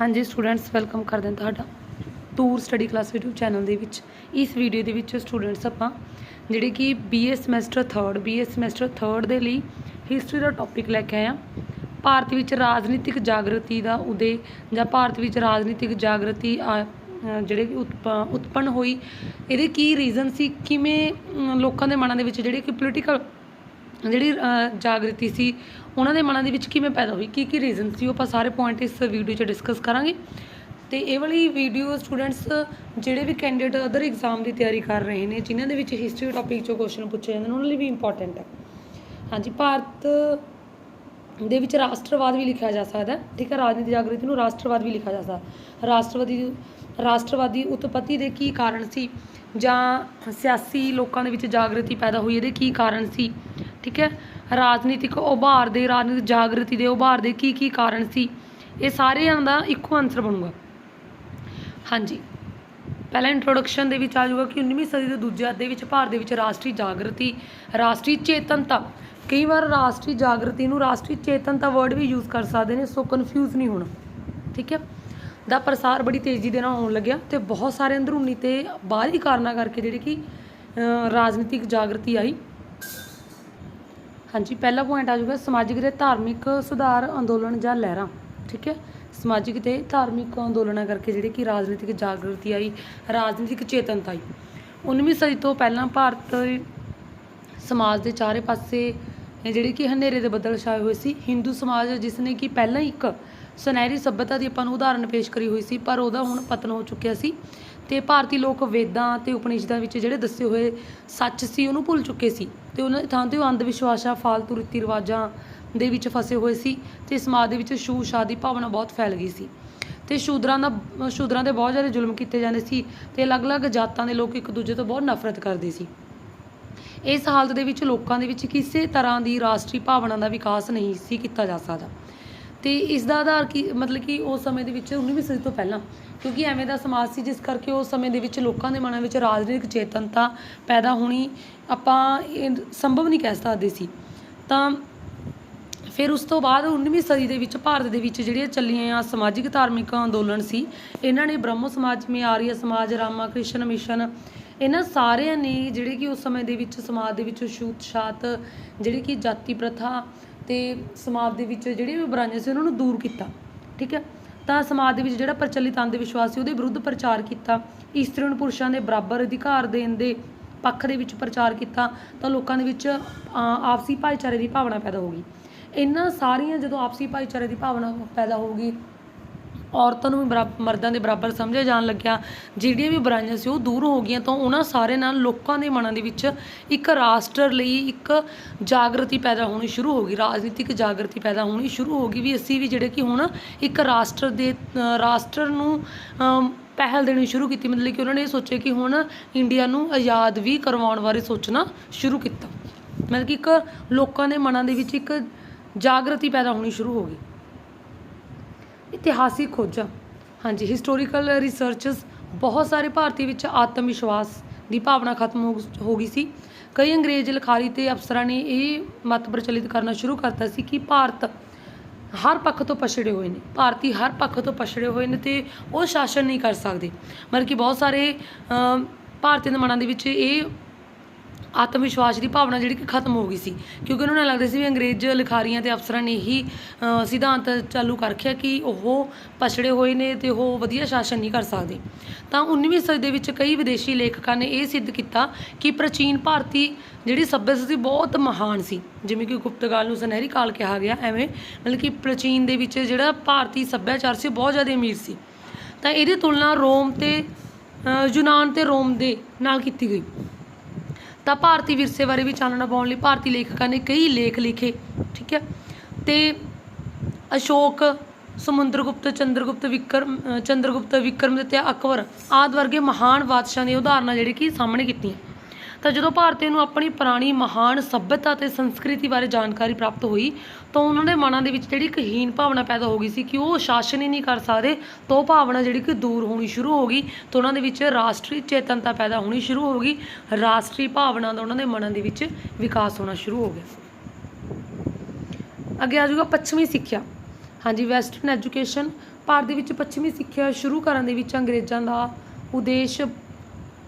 ਹਾਂਜੀ students welcome ਕਰਦੇ ਹਾਂ ਤੁਹਾਡਾ tour study class YouTube channel ਦੇ ਵਿੱਚ। ਇਸ ਵੀਡੀਓ ਦੇ ਵਿੱਚ ਸਟੂਡੈਂਟਸ ਆਪਾਂ ਜਿਹੜੇ ਕਿ BA semester 3rd BA semester 3rd ਦੇ ਲਈ ਹਿਸਟਰੀ ਦਾ ਟੌਪਿਕ ਲੈ ਕੇ ਆਇਆ ਭਾਰਤ ਵਿੱਚ ਰਾਜਨੀਤਿਕ ਜਾਗਰਤੀ ਦਾ ਉਦੇ ਜਾਂ ਭਾਰਤ ਵਿੱਚ ਰਾਜਨੀਤਿਕ ਜਾਗਰਤੀ ਆ- ਜਿਹੜੇ ਕਿ ਉਤਪ- ਉਤਪੰਨ ਹੋਈ, ਇਹਦੇ ਕੀ ਰੀਜ਼ਨ ਸੀ? ਕਿਵੇਂ ਲੋਕਾਂ ਦੇ ਮਨਾਂ ਦੇ ਵਿੱਚ ਜਿਹੜੇ ਕਿ ਪੋਲੀਟੀਕਲ ਜਿਹੜੀ ਜਾਗਰਤੀ ਸੀ ਉਹਨਾਂ ਦੇ ਮਨਾਂ ਦੇ ਵਿੱਚ ਕਿਵੇਂ ਪੈਦਾ ਹੋਈ? ਕੀ ਕੀ ਰੀਜ਼ਨ ਸੀ? ਉਹ ਆਪਾਂ ਸਾਰੇ ਪੁਆਇੰਟ ਇਸ ਵੀਡੀਓ 'ਚ ਡਿਸਕਸ ਕਰਾਂਗੇ। ਤੇ ਇਹ ਵਾਲੀ ਵੀਡੀਓ ਸਟੂਡੈਂਟਸ ਜਿਹੜੇ ਵੀ ਕੈਂਡੀਡੇਟ ਅਦਰ ਐਗਜ਼ਾਮ ਦੀ ਤਿਆਰੀ ਕਰ ਰਹੇ ਨੇ, ਜਿਨ੍ਹਾਂ ਦੇ ਵਿੱਚ ਹਿਸਟਰੀ ਟੌਪਿਕ 'ਚੋਂ ਕੁਐਸਚਨ ਪੁੱਛੇ ਜਾਂਦੇ ਨੇ, ਉਹਨਾਂ ਲਈ ਵੀ ਇੰਪੋਰਟੈਂਟ ਹੈ। ਹਾਂਜੀ, ਭਾਰਤ ਦੇ ਵਿੱਚ ਰਾਸ਼ਟਰਵਾਦ ਵੀ ਲਿਖਿਆ ਜਾ ਸਕਦਾ ਹੈ। ਠੀਕ ਹੈ, ਰਾਜਨੀਤੀ ਜਾਗਰਤੀ ਨੂੰ ਰਾਸ਼ਟਰਵਾਦ ਵੀ ਲਿਖਿਆ ਜਾ ਸਕਦਾ ਰਾਸ਼ਟਰਵਾਦੀ ਰਾਸ਼ਟਰਵਾਦੀ ਉਤਪਤੀ ਦੇ ਕੀ ਕਾਰਨ ਸੀ? ਜਾਂ ਸਿਆਸੀ ਲੋਕਾਂ ਦੇ ਵਿੱਚ ਜਾਗ੍ਰਿਤੀ ਪੈਦਾ ਹੋਈ, ਇਹਦੇ ਕੀ ਕਾਰਨ ਸੀ? ਠੀਕ ਹੈ ਰਾਜਨੀਤਿਕ ਉਭਾਰ ਦੇ, ਰਾਜਨੀਤਿਕ ਜਾਗਰਤੀ ਦੇ ਉਭਾਰ ਦੇ ਕੀ ਕੀ ਕਾਰਨ ਸੀ, ਇਹ ਸਾਰਿਆਂ ਦਾ ਇੱਕੋ ਆਨਸਰ ਬਣੂਗਾ। ਹਾਂਜੀ। ਪਹਿਲਾ ਇੰਟਰੋਡਕਸ਼ਨ ਦੇ ਵਿੱਚ ਆ ਜਾਊਗਾ ਕਿ 19ਵੀਂ ਸਦੀ ਦੇ ਦੂਜੇ ਅੱਧ ਦੇ ਵਿੱਚ ਭਾਰਤ ਦੇ ਵਿੱਚ ਰਾਸ਼ਟਰੀ ਜਾਗਰਤੀ, ਰਾਸ਼ਟਰੀ ਚੇਤਨਤਾ। ਕਈ ਵਾਰ ਰਾਸ਼ਟਰੀ ਜਾਗਰਤੀ ਨੂੰ ਰਾਸ਼ਟਰੀ ਚੇਤਨਤਾ ਵਰਡ ਵੀ ਯੂਜ਼ ਕਰ ਸਕਦੇ ਨੇ, ਸੋ ਕਨਫਿਊਜ਼ ਨਹੀਂ ਹੋਣਾ। ਠੀਕ ਹੈ? ਦਾ ਪ੍ਰਸਾਰ ਬੜੀ ਤੇਜ਼ੀ ਦੇ ਨਾਲ ਹੋਣ ਲੱਗਿਆ ਤੇ ਬਹੁਤ ਸਾਰੇ ਅੰਦਰੂਨੀ ਤੇ ਬਾਹਰੀ ਕਾਰਨਾਂ ਕਰਕੇ ਜਿਹੜੇ ਕਿ ਰਾਜਨੀਤਿਕ ਜਾਗਰਤੀ ਆਈ। ਹਾਂਜੀ, ਪਹਿਲਾ ਪੁਆਇੰਟ ਆ ਜਾਊਗਾ ਸਮਾਜਿਕ ਤੇ ਧਾਰਮਿਕ ਸੁਧਾਰ ਅੰਦੋਲਨ ਜਾਂ ਲਹਿਰਾਂ, ਠੀਕ ਹੈ? ਸਮਾਜਿਕ ਤੇ ਧਾਰਮਿਕ ਅੰਦੋਲਨਾਂ ਕਰਕੇ ਜਿਹੜੇ ਕਿ ਰਾਜਨੀਤਿਕ ਜਾਗਰਤੀ ਆਈ, ਰਾਜਨੀਤਿਕ ਚੇਤਨਤਾ ਆਈ। 19ਵੀਂ ਸਦੀ ਤੋਂ ਪਹਿਲਾਂ ਭਾਰਤ ਸਮਾਜ ਦੇ ਚਾਰੇ ਪਾਸੇ ਜਿਹੜੇ ਕਿ ਹਨੇਰੇ ਦੇ ਬੱਦਲ ਛਾਏ ਹੋਏ ਸੀ। ਹਿੰਦੂ ਸਮਾਜ ਜਿਸ ਨੇ ਕਿ ਪਹਿਲਾਂ ਹੀ ਇੱਕ ਸੁਨਹਿਰੀ ਸੱਭਿਅਤਾ ਦੀ ਆਪਾਂ ਨੂੰ ਉਦਾਹਰਣ ਪੇਸ਼ ਕਰੀ ਹੋਈ ਸੀ, ਪਰ ਉਹਦਾ ਹੁਣ ਪਤਨ ਹੋ ਚੁੱਕਿਆ ਸੀ। ਤੇ ਭਾਰਤੀ ਲੋਕ ਵੇਦਾਂ ਤੇ ਉਪਨਿਸ਼ਦਾਂ ਵਿੱਚ ਜਿਹੜੇ ਦੱਸੇ ਹੋਏ ਸੱਚ ਸੀ, ਉਹਨੂੰ ਭੁੱਲ ਚੁੱਕੇ ਸੀ ਤੇ ਉਹਨਾਂ ਦੀ ਥਾਂ ਤੇ ਉਹ ਅੰਧ ਵਿਸ਼ਵਾਸਾਂ ਫਾਲਤੂ ਰੀਤੀ ਰਿਵਾਜਾਂ ਦੇ ਵਿੱਚ ਫਸੇ ਹੋਏ ਸੀ ਤੇ ਸਮਾਜ ਦੇ ਵਿੱਚ ਛੂਤ ਛਾਤ ਦੀ ਭਾਵਨਾ ਬਹੁਤ ਫੈਲ ਗਈ ਸੀ ਤੇ ਸ਼ੂਦਰਾਂ ਦਾ, ਸ਼ੂਦਰਾਂ ਦੇ ਬਹੁਤ ਜ਼ਿਆਦਾ ਜ਼ੁਲਮ ਕੀਤੇ ਜਾਂਦੇ ਸੀ ਤੇ ਅਲੱਗ-ਅਲੱਗ ਜਾਤਾਂ ਦੇ ਲੋਕ ਇੱਕ ਦੂਜੇ ਤੋਂ ਬਹੁਤ ਨਫ਼ਰਤ ਕਰਦੇ ਸੀ। ਇਸ ਹਾਲਤ ਦੇ ਵਿੱਚ ਲੋਕਾਂ ਦੇ ਵਿੱਚ ਕਿਸੇ ਤਰ੍ਹਾਂ ਦੀ ਰਾਸ਼ਟਰੀ ਭਾਵਨਾ ਦਾ ਵਿਕਾਸ ਨਹੀਂ ਸੀ ਕੀਤਾ ਜਾ ਸਕਦਾ। ਤੇ ਇਸ ਦਾ ਆਧਾਰ ਕੀ, ਮਤਲਬ ਕਿ ਉਸ ਸਮੇਂ ਦੇ ਵਿੱਚ 19ਵੀਂ ਸਦੀ ਤੋਂ ਪਹਿਲਾਂ, ਕਿਉਂਕਿ ਐਵੇਂ ਦਾ ਸਮਾਜ ਸੀ ਜਿਸ ਕਰਕੇ ਉਸ ਸਮੇਂ ਦੇ ਵਿੱਚ ਲੋਕਾਂ ਦੇ ਮਨਾਂ ਵਿੱਚ ਰਾਜਨੀਤਿਕ ਚੇਤਨਤਾ ਪੈਦਾ ਹੋਣੀ ਆਪਾਂ ਸੰਭਵ ਨਹੀਂ ਕਹਿ ਸਕਦੇ ਸੀ। ਤਾਂ ਫਿਰ ਉਸ ਤੋਂ ਬਾਅਦ 19ਵੀਂ ਸਦੀ ਦੇ ਵਿੱਚ ਭਾਰਤ ਦੇ ਵਿੱਚ ਜਿਹੜੀਆਂ ਚੱਲੀਆਂ ਆ ਸਮਾਜਿਕ ਧਾਰਮਿਕ ਅੰਦੋਲਨ ਸੀ, ਇਹਨਾਂ ਨੇ ਬ੍ਰਹਮ ਸਮਾਜ ਜਿਵੇਂ ਆਰੀਆ ਸਮਾਜ, ਰਾਮਾ ਕ੍ਰਿਸ਼ਨ ਮਿਸ਼ਨ, ਇਹਨਾਂ ਸਾਰਿਆਂ ਨੇ ਜਿਹੜੇ ਕਿ ਉਸ ਸਮੇਂ ਦੇ ਵਿੱਚ ਸਮਾਜ ਦੇ ਵਿੱਚ ਛੂਤ ਛਾਤ ਜਿਹੜੀ ਕਿ ਜਾਤੀ ਪ੍ਰਥਾ ਤੇ ਸਮਾਜ ਦੇ ਵਿੱਚ ਜਿਹੜੀਆਂ ਵੀ ਬੁਰਾਈਆਂ ਸੀ ਉਹਨਾਂ ਨੂੰ ਦੂਰ ਕੀਤਾ, ਠੀਕ ਹੈ? ਤਾਂ ਸਮਾਜ ਦੇ ਵਿੱਚ ਜਿਹੜਾ ਪ੍ਰਚਲਿਤ ਅੰਧ ਵਿਸ਼ਵਾਸ ਸੀ ਉਹਦੇ ਵਿਰੁੱਧ ਪ੍ਰਚਾਰ ਕੀਤਾ ਇਸਤਰੀ ਨੂੰ ਪੁਰਸ਼ਾਂ ਦੇ ਬਰਾਬਰ ਅਧਿਕਾਰ ਦੇਣ ਦੇ ਪੱਖ ਦੇ ਵਿੱਚ ਪ੍ਰਚਾਰ ਕੀਤਾ, ਤਾਂ ਲੋਕਾਂ ਦੇ ਵਿੱਚ ਆਪਸੀ ਭਾਈਚਾਰੇ ਦੀ ਭਾਵਨਾ ਪੈਦਾ ਹੋ ਗਈ। ਇਹਨਾਂ ਸਾਰੀਆਂ ਜਦੋਂ ਆਪਸੀ ਭਾਈਚਾਰੇ ਦੀ ਭਾਵਨਾ ਪੈਦਾ ਹੋਊਗੀ ਔਰਤਾਂ ਨੂੰ ਵੀ ਬਰਾ- ਮਰਦਾਂ ਦੇ ਬਰਾਬਰ ਸਮਝਿਆ ਜਾਣ ਲੱਗਿਆ। ਜਿਹੜੀਆਂ ਵੀ ਬੁਰਾਈਆਂ ਸੀ ਉਹ ਦੂਰ ਹੋ ਗਈਆਂ ਤਾਂ ਉਹਨਾਂ ਸਾਰੇ ਨਾਲ ਲੋਕਾਂ ਦੇ ਮਨਾਂ ਦੇ ਵਿੱਚ ਇੱਕ ਰਾਸ਼ਟਰ ਲਈ ਇੱਕ ਜਾਗਰਤੀ ਪੈਦਾ ਹੋਣੀ ਸ਼ੁਰੂ ਹੋ ਗਈ। ਰਾਜਨੀਤਿਕ ਜਾਗਰਤੀ ਪੈਦਾ ਹੋਣੀ ਸ਼ੁਰੂ ਹੋ ਗਈ ਵੀ ਅਸੀਂ ਵੀ ਜਿਹੜੇ ਕਿ ਹੁਣ ਇੱਕ ਰਾਸ਼ਟਰ ਦੇ ਰਾਸ਼ਟਰ ਨੂੰ ਪਹਿਲ ਦੇਣੀ ਸ਼ੁਰੂ ਕੀਤੀ। ਮਤਲਬ ਕਿ ਉਹਨਾਂ ਨੇ ਇਹ ਸੋਚਿਆ ਕਿ ਹੁਣ ਇੰਡੀਆ ਨੂੰ ਆਜ਼ਾਦ ਵੀ ਕਰਵਾਉਣ ਬਾਰੇ ਸੋਚਣਾ ਸ਼ੁਰੂ ਕੀਤਾ। ਮਤਲਬ ਕਿ ਇੱਕ ਲੋਕਾਂ ਦੇ ਮਨਾਂ ਦੇ ਵਿੱਚ ਇੱਕ ਜਾਗਰਤੀ ਪੈਦਾ ਹੋਣੀ ਸ਼ੁਰੂ ਹੋ ਗਈ। ਇਤਿਹਾਸਿਕ ਖੋਜਾਂ। ਹਾਂਜੀ ਹਿਸਟੋਰੀਕਲ ਰਿਸਰਚਸ ਬਹੁਤ ਸਾਰੇ ਭਾਰਤੀ ਵਿੱਚ ਆਤਮ ਵਿਸ਼ਵਾਸ ਦੀ ਭਾਵਨਾ ਖਤਮ ਹੋ ਹੋ ਗਈ ਸੀ। ਕਈ ਅੰਗਰੇਜ਼ ਲਿਖਾਰੀ ਤੇ ਅਫਸਰਾਂ ਨੇ ਇਹ ਮਤ ਪ੍ਰਚਲਿਤ ਕਰਨਾ ਸ਼ੁਰੂ ਕਰਤਾ ਸੀ ਕਿ ਭਾਰਤ ਹਰ ਪੱਖ ਤੋਂ ਪਛੜੇ ਹੋਏ ਨੇ। ਭਾਰਤੀ ਹਰ ਪੱਖ ਤੋਂ ਪਛੜੇ ਹੋਏ ਨੇ ਤੇ ਉਹ ਸ਼ਾਸਨ ਨਹੀਂ ਕਰ ਸਕਦੇ। ਮਤਲਬ ਕਿ ਬਹੁਤ ਸਾਰੇ ਅਮ, ਭਾਰਤੀਆਂ ਦੇ ਮਨਾਂ ਦੇ ਵਿੱਚ ਇਹ ਆਤਮ ਵਿਸ਼ਵਾਸ ਦੀ ਭਾਵਨਾ ਜਿਹੜੀ ਕਿ ਖਤਮ ਹੋ ਗਈ ਸੀ। ਕਿਉਂਕਿ ਉਹਨਾਂ ਨੂੰ ਲੱਗਦਾ ਸੀ ਵੀ ਅੰਗਰੇਜ਼ ਲਿਖਾਰੀਆਂ ਤੇ ਅਫਸਰਾਂ ਨੇ ਹੀ ਸਿਧਾਂਤ ਚਾਲੂ ਕਰ ਰੱਖਿਆ ਕਿ ਉਹ ਪਛੜੇ ਹੋਏ ਨੇ ਤੇ ਉਹ ਵਧੀਆ ਸ਼ਾਸਨ ਨਹੀਂ ਕਰ ਸਕਦੇ। ਤਾਂ 19ਵੀਂ ਸਦੀ ਦੇ ਵਿੱਚ ਕਈ ਵਿਦੇਸ਼ੀ ਲੇਖਕਾਂ ਨੇ ਇਹ ਸਿੱਧ ਕੀਤਾ ਕਿ ਪ੍ਰਾਚੀਨ ਭਾਰਤੀ ਜਿਹੜੀ ਸੱਭਿਅਤਾ ਸੀ, ਬਹੁਤ ਮਹਾਨ ਸੀ। ਜਿਵੇਂ ਕਿ ਗੁਪਤਕਾਲ ਨੂੰ ਸੁਨਹਿਰੀ ਕਾਲ ਕਿਹਾ ਗਿਆ, ਐਵੇਂ ਮਤਲਬ ਕਿ ਪ੍ਰਾਚੀਨ ਦੇ ਵਿੱਚ ਜਿਹੜਾ ਭਾਰਤੀ ਸੱਭਿਆਚਾਰ ਸੀ ਬਹੁਤ ਜ਼ਿਆਦਾ ਅਮੀਰ ਸੀ। ਤਾਂ ਇਹਦੀ ਤੁਲਨਾ ਰੋਮ ਤੇ ਯੂਨਾਨ ਤੇ ਰੋਮ ਦੇ ਨਾਲ ਕੀਤੀ ਗਈ। ਤਾਂ ਭਾਰਤੀ ਵਿਰਸੇ ਬਾਰੇ ਵੀ ਚਾਨਣਾ ਪਾਉਣ ਲਈ ਭਾਰਤੀ ਲੇਖਕਾਂ ਨੇ ਕਈ ਲੇਖ ਲਿਖੇ ਠੀਕ ਹੈ? ਤੇ ਅਸ਼ੋਕ ਸਮੁੰਦਰਗੁਪਤ ਚੰਦਰਗੁਪਤ ਵਿਕਰਮ ਅ, ਚੰਦਰਗੁਪਤ ਵਿਕਰਮਦਿੱਤਿਆ ਅਕਬਰ ਆਦਿ ਵਰਗੇ ਮਹਾਨ ਬਾਦਸ਼ਾਹ ਦੀਆਂ ਉਦਾਹਰਨਾਂ ਜਿਹੜੇ ਕਿ ਸਾਹਮਣੇ ਕੀਤੀਆਂ। ਤਾਂ ਜਦੋਂ ਭਾਰਤੀਆਂ ਨੂੰ ਆਪਣੀ ਪੁਰਾਣੀ ਮਹਾਨ ਸੱਭਿਅਤਾ ਤੇ ਸੰਸਕ੍ਰਿਤੀ ਬਾਰੇ ਜਾਣਕਾਰੀ ਪ੍ਰਾਪਤ ਹੋਈ, ਤਾਂ ਉਹਨਾਂ ਦੇ ਮਨਾਂ ਦੇ ਵਿੱਚ ਜਿਹੜੀ ਇੱਕ ਹੀਨ ਭਾਵਨਾ ਪੈਦਾ ਹੋ ਗਈ ਸੀ ਕਿ ਉਹ ਸ਼ਾਸਨ ਹੀ ਨਹੀਂ ਕਰ ਸਕਦੇ, ਤਾਂ ਉਹ ਭਾਵਨਾ ਜਿਹੜੀ ਕਿ ਦੂਰ ਹੋਣੀ ਸ਼ੁਰੂ ਹੋ ਗਈ, ਤਾਂ ਉਹਨਾਂ ਦੇ ਵਿੱਚ ਰਾਸ਼ਟਰੀ ਚੇਤਨਤਾ ਪੈਦਾ ਹੋਣੀ ਸ਼ੁਰੂ ਹੋ ਗਈ, ਰਾਸ਼ਟਰੀ ਭਾਵਨਾ ਦਾ ਉਹਨਾਂ ਦੇ ਮਨਾਂ ਦੇ ਵਿੱਚ ਵਿਕਾਸ ਹੋਣਾ ਸ਼ੁਰੂ ਹੋ ਗਿਆ। ਅੱਗੇ ਆ ਜਾਊਗਾ ਪੱਛਮੀ ਸਿੱਖਿਆ। ਹਾਂਜੀ ਵੈਸਟਰਨ ਐਜੂਕੇਸ਼ਨ ਭਾਰਤ ਦੇ ਵਿੱਚ ਪੱਛਮੀ ਸਿੱਖਿਆ ਸ਼ੁਰੂ ਕਰਨ ਦੇ ਵਿੱਚ ਅੰਗਰੇਜ਼ਾਂ ਦਾ ਉਦੇਸ਼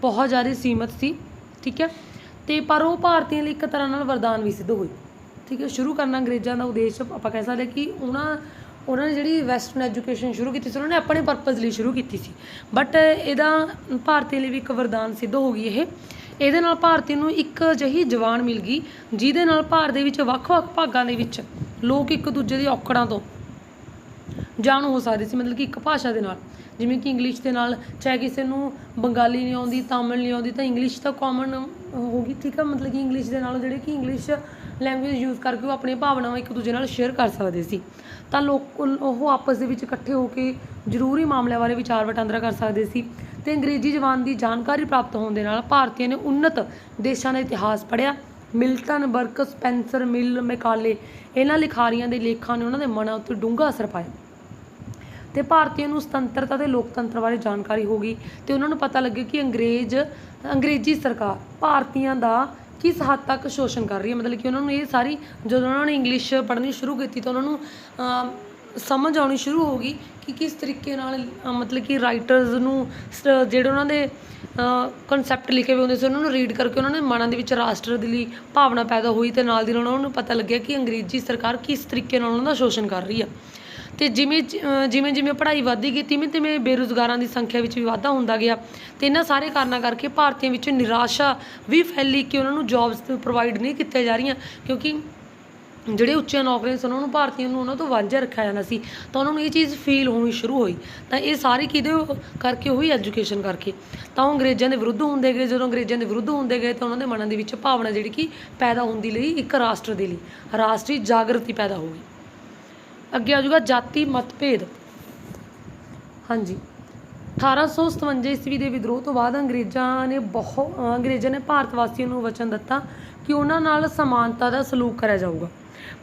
ਬਹੁਤ ਜ਼ਿਆਦਾ ਸੀਮਤ ਸੀ। ਠੀਕ ਹੈ? ਤੇ ਪਰ ਉਹ ਭਾਰਤੀਆਂ ਲਈ ਇੱਕ ਤਰ੍ਹਾਂ ਨਾਲ ਵਰਦਾਨ ਵੀ ਸਿੱਧ ਹੋਈ। ਠੀਕ ਹੈ? ਸ਼ੁਰੂ ਕਰਨਾ ਅੰਗਰੇਜ਼ਾਂ ਦਾ ਉਦੇਸ਼, ਆਪਾਂ ਕਹਿ ਸਕਦੇ ਕਿ ਉਹਨਾਂ ਉਹਨਾਂ ਨੇ ਜਿਹੜੀ ਵੈਸਟਰਨ ਐਜੂਕੇਸ਼ਨ ਸ਼ੁਰੂ ਕੀਤੀ ਸੀ, ਉਹਨਾਂ ਨੇ ਆਪਣੇ ਪਰਪਸ ਲਈ ਸ਼ੁਰੂ ਕੀਤੀ ਸੀ। ਬਟ ਇਹਦਾ ਭਾਰਤੀਆਂ ਲਈ ਵੀ ਇੱਕ ਵਰਦਾਨ ਸਿੱਧ ਹੋ ਗਈ ਇਹ। ਇਹਦੇ ਨਾਲ ਭਾਰਤੀ ਨੂੰ ਇੱਕ ਅਜਿਹੀ ਜਵਾਨ ਮਿਲ ਗਈ, ਜਿਹਦੇ ਨਾਲ ਭਾਰਤ ਦੇ ਵਿੱਚ ਵੱਖ-ਵੱਖ ਭਾਗਾਂ ਦੇ ਵਿੱਚ ਲੋਕ ਇੱਕ ਦੂਜੇ ਦੀ ਔਕੜਾਂ ਤੋਂ ਜਾਣੂ ਹੋ ਸਕਦੇ ਸੀ, ਮਤਲਬ ਕਿ ਇੱਕ ਭਾਸ਼ਾ ਦੇ ਨਾਲ। ਜਿਵੇਂ ਕਿ ਇੰਗਲਿਸ਼ ਦੇ ਨਾਲ, ਚਾਹੇ ਕਿਸੇ ਨੂੰ ਬੰਗਾਲੀ ਨਹੀਂ ਆਉਂਦੀ, ਤਾਮਿਲ ਨਹੀਂ ਆਉਂਦੀ, ਤਾਂ ਇੰਗਲਿਸ਼ ਤਾਂ ਕਾਮਨ ਹੋ ਗਈ ਠੀਕ ਆ? ਮਤਲਬ ਕਿ ਇੰਗਲਿਸ਼ ਦੇ ਨਾਲ ਜਿਹੜੇ ਕਿ ਇੰਗਲਿਸ਼ ਲੈਂਗੁਏਜ ਯੂਜ਼ ਕਰਕੇ ਉਹ ਆਪਣੀਆਂ ਭਾਵਨਾਵਾਂ ਇੱਕ ਦੂਜੇ ਨਾਲ ਸ਼ੇਅਰ ਕਰ ਸਕਦੇ ਸੀ। ਤਾਂ ਲੋਕ ਉਹ ਆਪਸ ਦੇ ਵਿੱਚ ਇਕੱਠੇ ਹੋ ਕੇ ਜ਼ਰੂਰੀ ਮਾਮਲਿਆਂ ਬਾਰੇ ਵਿਚਾਰ ਵਟਾਂਦਰਾ ਕਰ ਸਕਦੇ ਸੀ ਤੇ ਅੰਗਰੇਜ਼ੀ ਜ਼ਬਾਨ ਦੀ ਜਾਣਕਾਰੀ ਪ੍ਰਾਪਤ ਹੋਣ ਦੇ ਨਾਲ ਭਾਰਤੀਆਂ ਨੇ ਉન્નਤ ਦੇਸ਼ਾਂ ਦਾ ਇਤਿਹਾਸ ਪੜ੍ਹਿਆ। Milton, Burke, Spencer, Mill, Macaulay, ਇਹਨਾਂ ਲਿਖਾਰੀਆਂ ਦੇ ਲੇਖਾਂ ਨੇ ਉਹਨਾਂ ਦੇ ਮਨਾਂ ਉੱਤੇ ਡੂੰਘਾ ਅਸਰ ਪਾਇਆ। ਤੇ ਭਾਰਤੀਆਂ ਨੂੰ ਸੁਤੰਤਰਤਾ ਤੇ ਲੋਕਤੰਤਰ ਬਾਰੇ ਜਾਣਕਾਰੀ ਹੋ ਗਈ ਤੇ ਉਹਨਾਂ ਨੂੰ ਪਤਾ ਲੱਗਿਆ ਕਿ ਅੰਗਰੇਜ਼, ਅੰਗਰੇਜ਼ੀ ਸਰਕਾਰ ਭਾਰਤੀਆਂ ਦਾ ਕਿਸ ਹੱਦ ਤੱਕ ਸ਼ੋਸ਼ਣ ਕਰ ਰਹੀ ਹੈ? ਮਤਲਬ ਕਿ ਉਹਨਾਂ ਨੂੰ ਇਹ ਸਾਰੀ ਜਦੋਂ ਉਹਨਾਂ ਨੇ ਇੰਗਲਿਸ਼ ਪੜ੍ਹਨੀ ਸ਼ੁਰੂ ਕੀਤੀ ਤਾਂ ਉਹਨਾਂ ਨੂੰ ਸਮਝ ਆਉਣੀ ਸ਼ੁਰੂ ਹੋ ਗਈ ਕਿ ਕਿਸ ਤਰੀਕੇ ਨਾਲ ਮਤਲਬ ਕਿ ਰਾਈਟਰਸ ਨੂੰ ਸ- ਜਿਹੜੇ ਉਹਨਾਂ ਦੇ ਕਨਸੈਪਟ ਲਿਖੇ ਹੋਏ ਹੁੰਦੇ ਸੀ, ਉਹਨਾਂ ਨੂੰ ਰੀਡ ਕਰਕੇ ਉਹਨਾਂ ਦੇ ਮਨਾਂ ਦੇ ਵਿੱਚ ਰਾਸ਼ਟਰ ਦੀ ਲਈ ਭਾਵਨਾ ਪੈਦਾ ਹੋਈ ਤੇ ਨਾਲ ਦੀ ਨਾਲ ਉਹਨਾਂ ਨੂੰ ਪਤਾ ਲੱਗਿਆ ਕਿ ਅੰਗਰੇਜ਼ੀ ਸਰਕਾਰ ਕਿਸ ਤਰੀਕੇ ਨਾਲ ਉਹਨਾਂ ਦਾ ਸ਼ੋਸ਼ਣ ਕਰ ਰਹੀ ਆ ਤੇ ਜਿਵੇਂ ਜਿਵੇਂ ਜਿਵੇਂ ਪੜ੍ਹਾਈ ਵੱਧਦੀ ਗਈ, ਤਿਵੇਂ ਤਿਵੇਂ ਬੇਰੁਜ਼ਗਾਰਾਂ ਦੀ ਸੰਖਿਆ ਵਿੱਚ ਵੀ ਵਾਧਾ ਹੁੰਦਾ ਗਿਆ। ਤੇ ਇਹਨਾਂ ਸਾਰੇ ਕਾਰਨਾਂ ਕਰਕੇ ਭਾਰਤੀਆਂ ਵਿੱਚ ਨਿਰਾਸ਼ਾ ਵੀ ਫੈਲੀ ਕਿ ਉਹਨਾਂ ਨੂੰ ਜੌਬਸ ਪ੍ਰੋਵਾਈਡ ਨਹੀਂ ਕੀਤੀਆਂ ਜਾ ਰਹੀਆਂ, ਕਿਉਂਕਿ ਜਿਹੜੇ ਉੱਚੀਆਂ ਨੌਕਰੀਆਂ ਸੀ ਉਹਨਾਂ ਨੂੰ ਭਾਰਤੀਆਂ ਨੂੰ ਉਹਨਾਂ ਤੋਂ ਵਾਂਝਾ ਰੱਖਿਆ ਜਾਂਦਾ ਸੀ। ਤਾਂ ਉਹਨਾਂ ਨੂੰ ਇਹ ਚੀਜ਼ ਫੀਲ ਹੋਣੀ ਸ਼ੁਰੂ ਹੋਈ। ਤਾਂ ਇਹ ਸਾਰੀ ਕਿਹਦੇ ਕਰਕੇ ਹੋਈ? ਐਜੂਕੇਸ਼ਨ ਕਰਕੇ। ਤਾਂ ਉਹ ਅੰਗਰੇਜ਼ਾਂ ਦੇ ਵਿਰੁੱਧ ਹੁੰਦੇ ਗਏ। ਜਦੋਂ ਅੰਗਰੇਜ਼ਾਂ ਦੇ ਵਿਰੁੱਧ ਹੁੰਦੇ ਗਏ, ਤਾਂ ਉਹਨਾਂ ਦੇ ਮਨਾਂ ਦੇ ਵਿੱਚ ਭਾਵਨਾ ਜਿਹੜੀ ਕਿ ਪੈਦਾ ਹੁੰਦੀ ਲਈ, ਇੱਕ ਰਾਸ਼ਟਰ ਦੇ ਲਈ, ਰਾਸ਼ਟਰੀ ਜਾਗਰਤੀ ਪੈਦਾ ਹੋ ਗਈ। ਅੱਗੇ ਆ ਜਾਊਗਾ ਜਾਤੀ ਮਤਭੇਦ। ਹਾਂਜੀ। 1857 ਈਸਵੀ ਦੇ ਵਿਦਰੋਹ ਤੋਂ ਬਾਅਦ ਅੰਗਰੇਜ਼ਾਂ ਨੇ ਬਹੁਤ ਅੰਗਰੇਜ਼ਾਂ ਨੇ ਭਾਰਤ ਵਾਸੀਆਂ ਨੂੰ ਵਚਨ ਦਿੱਤਾ ਕਿ ਉਹਨਾਂ ਨਾਲ ਸਮਾਨਤਾ ਦਾ ਸਲੂਕ ਕਰਿਆ ਜਾਊਗਾ।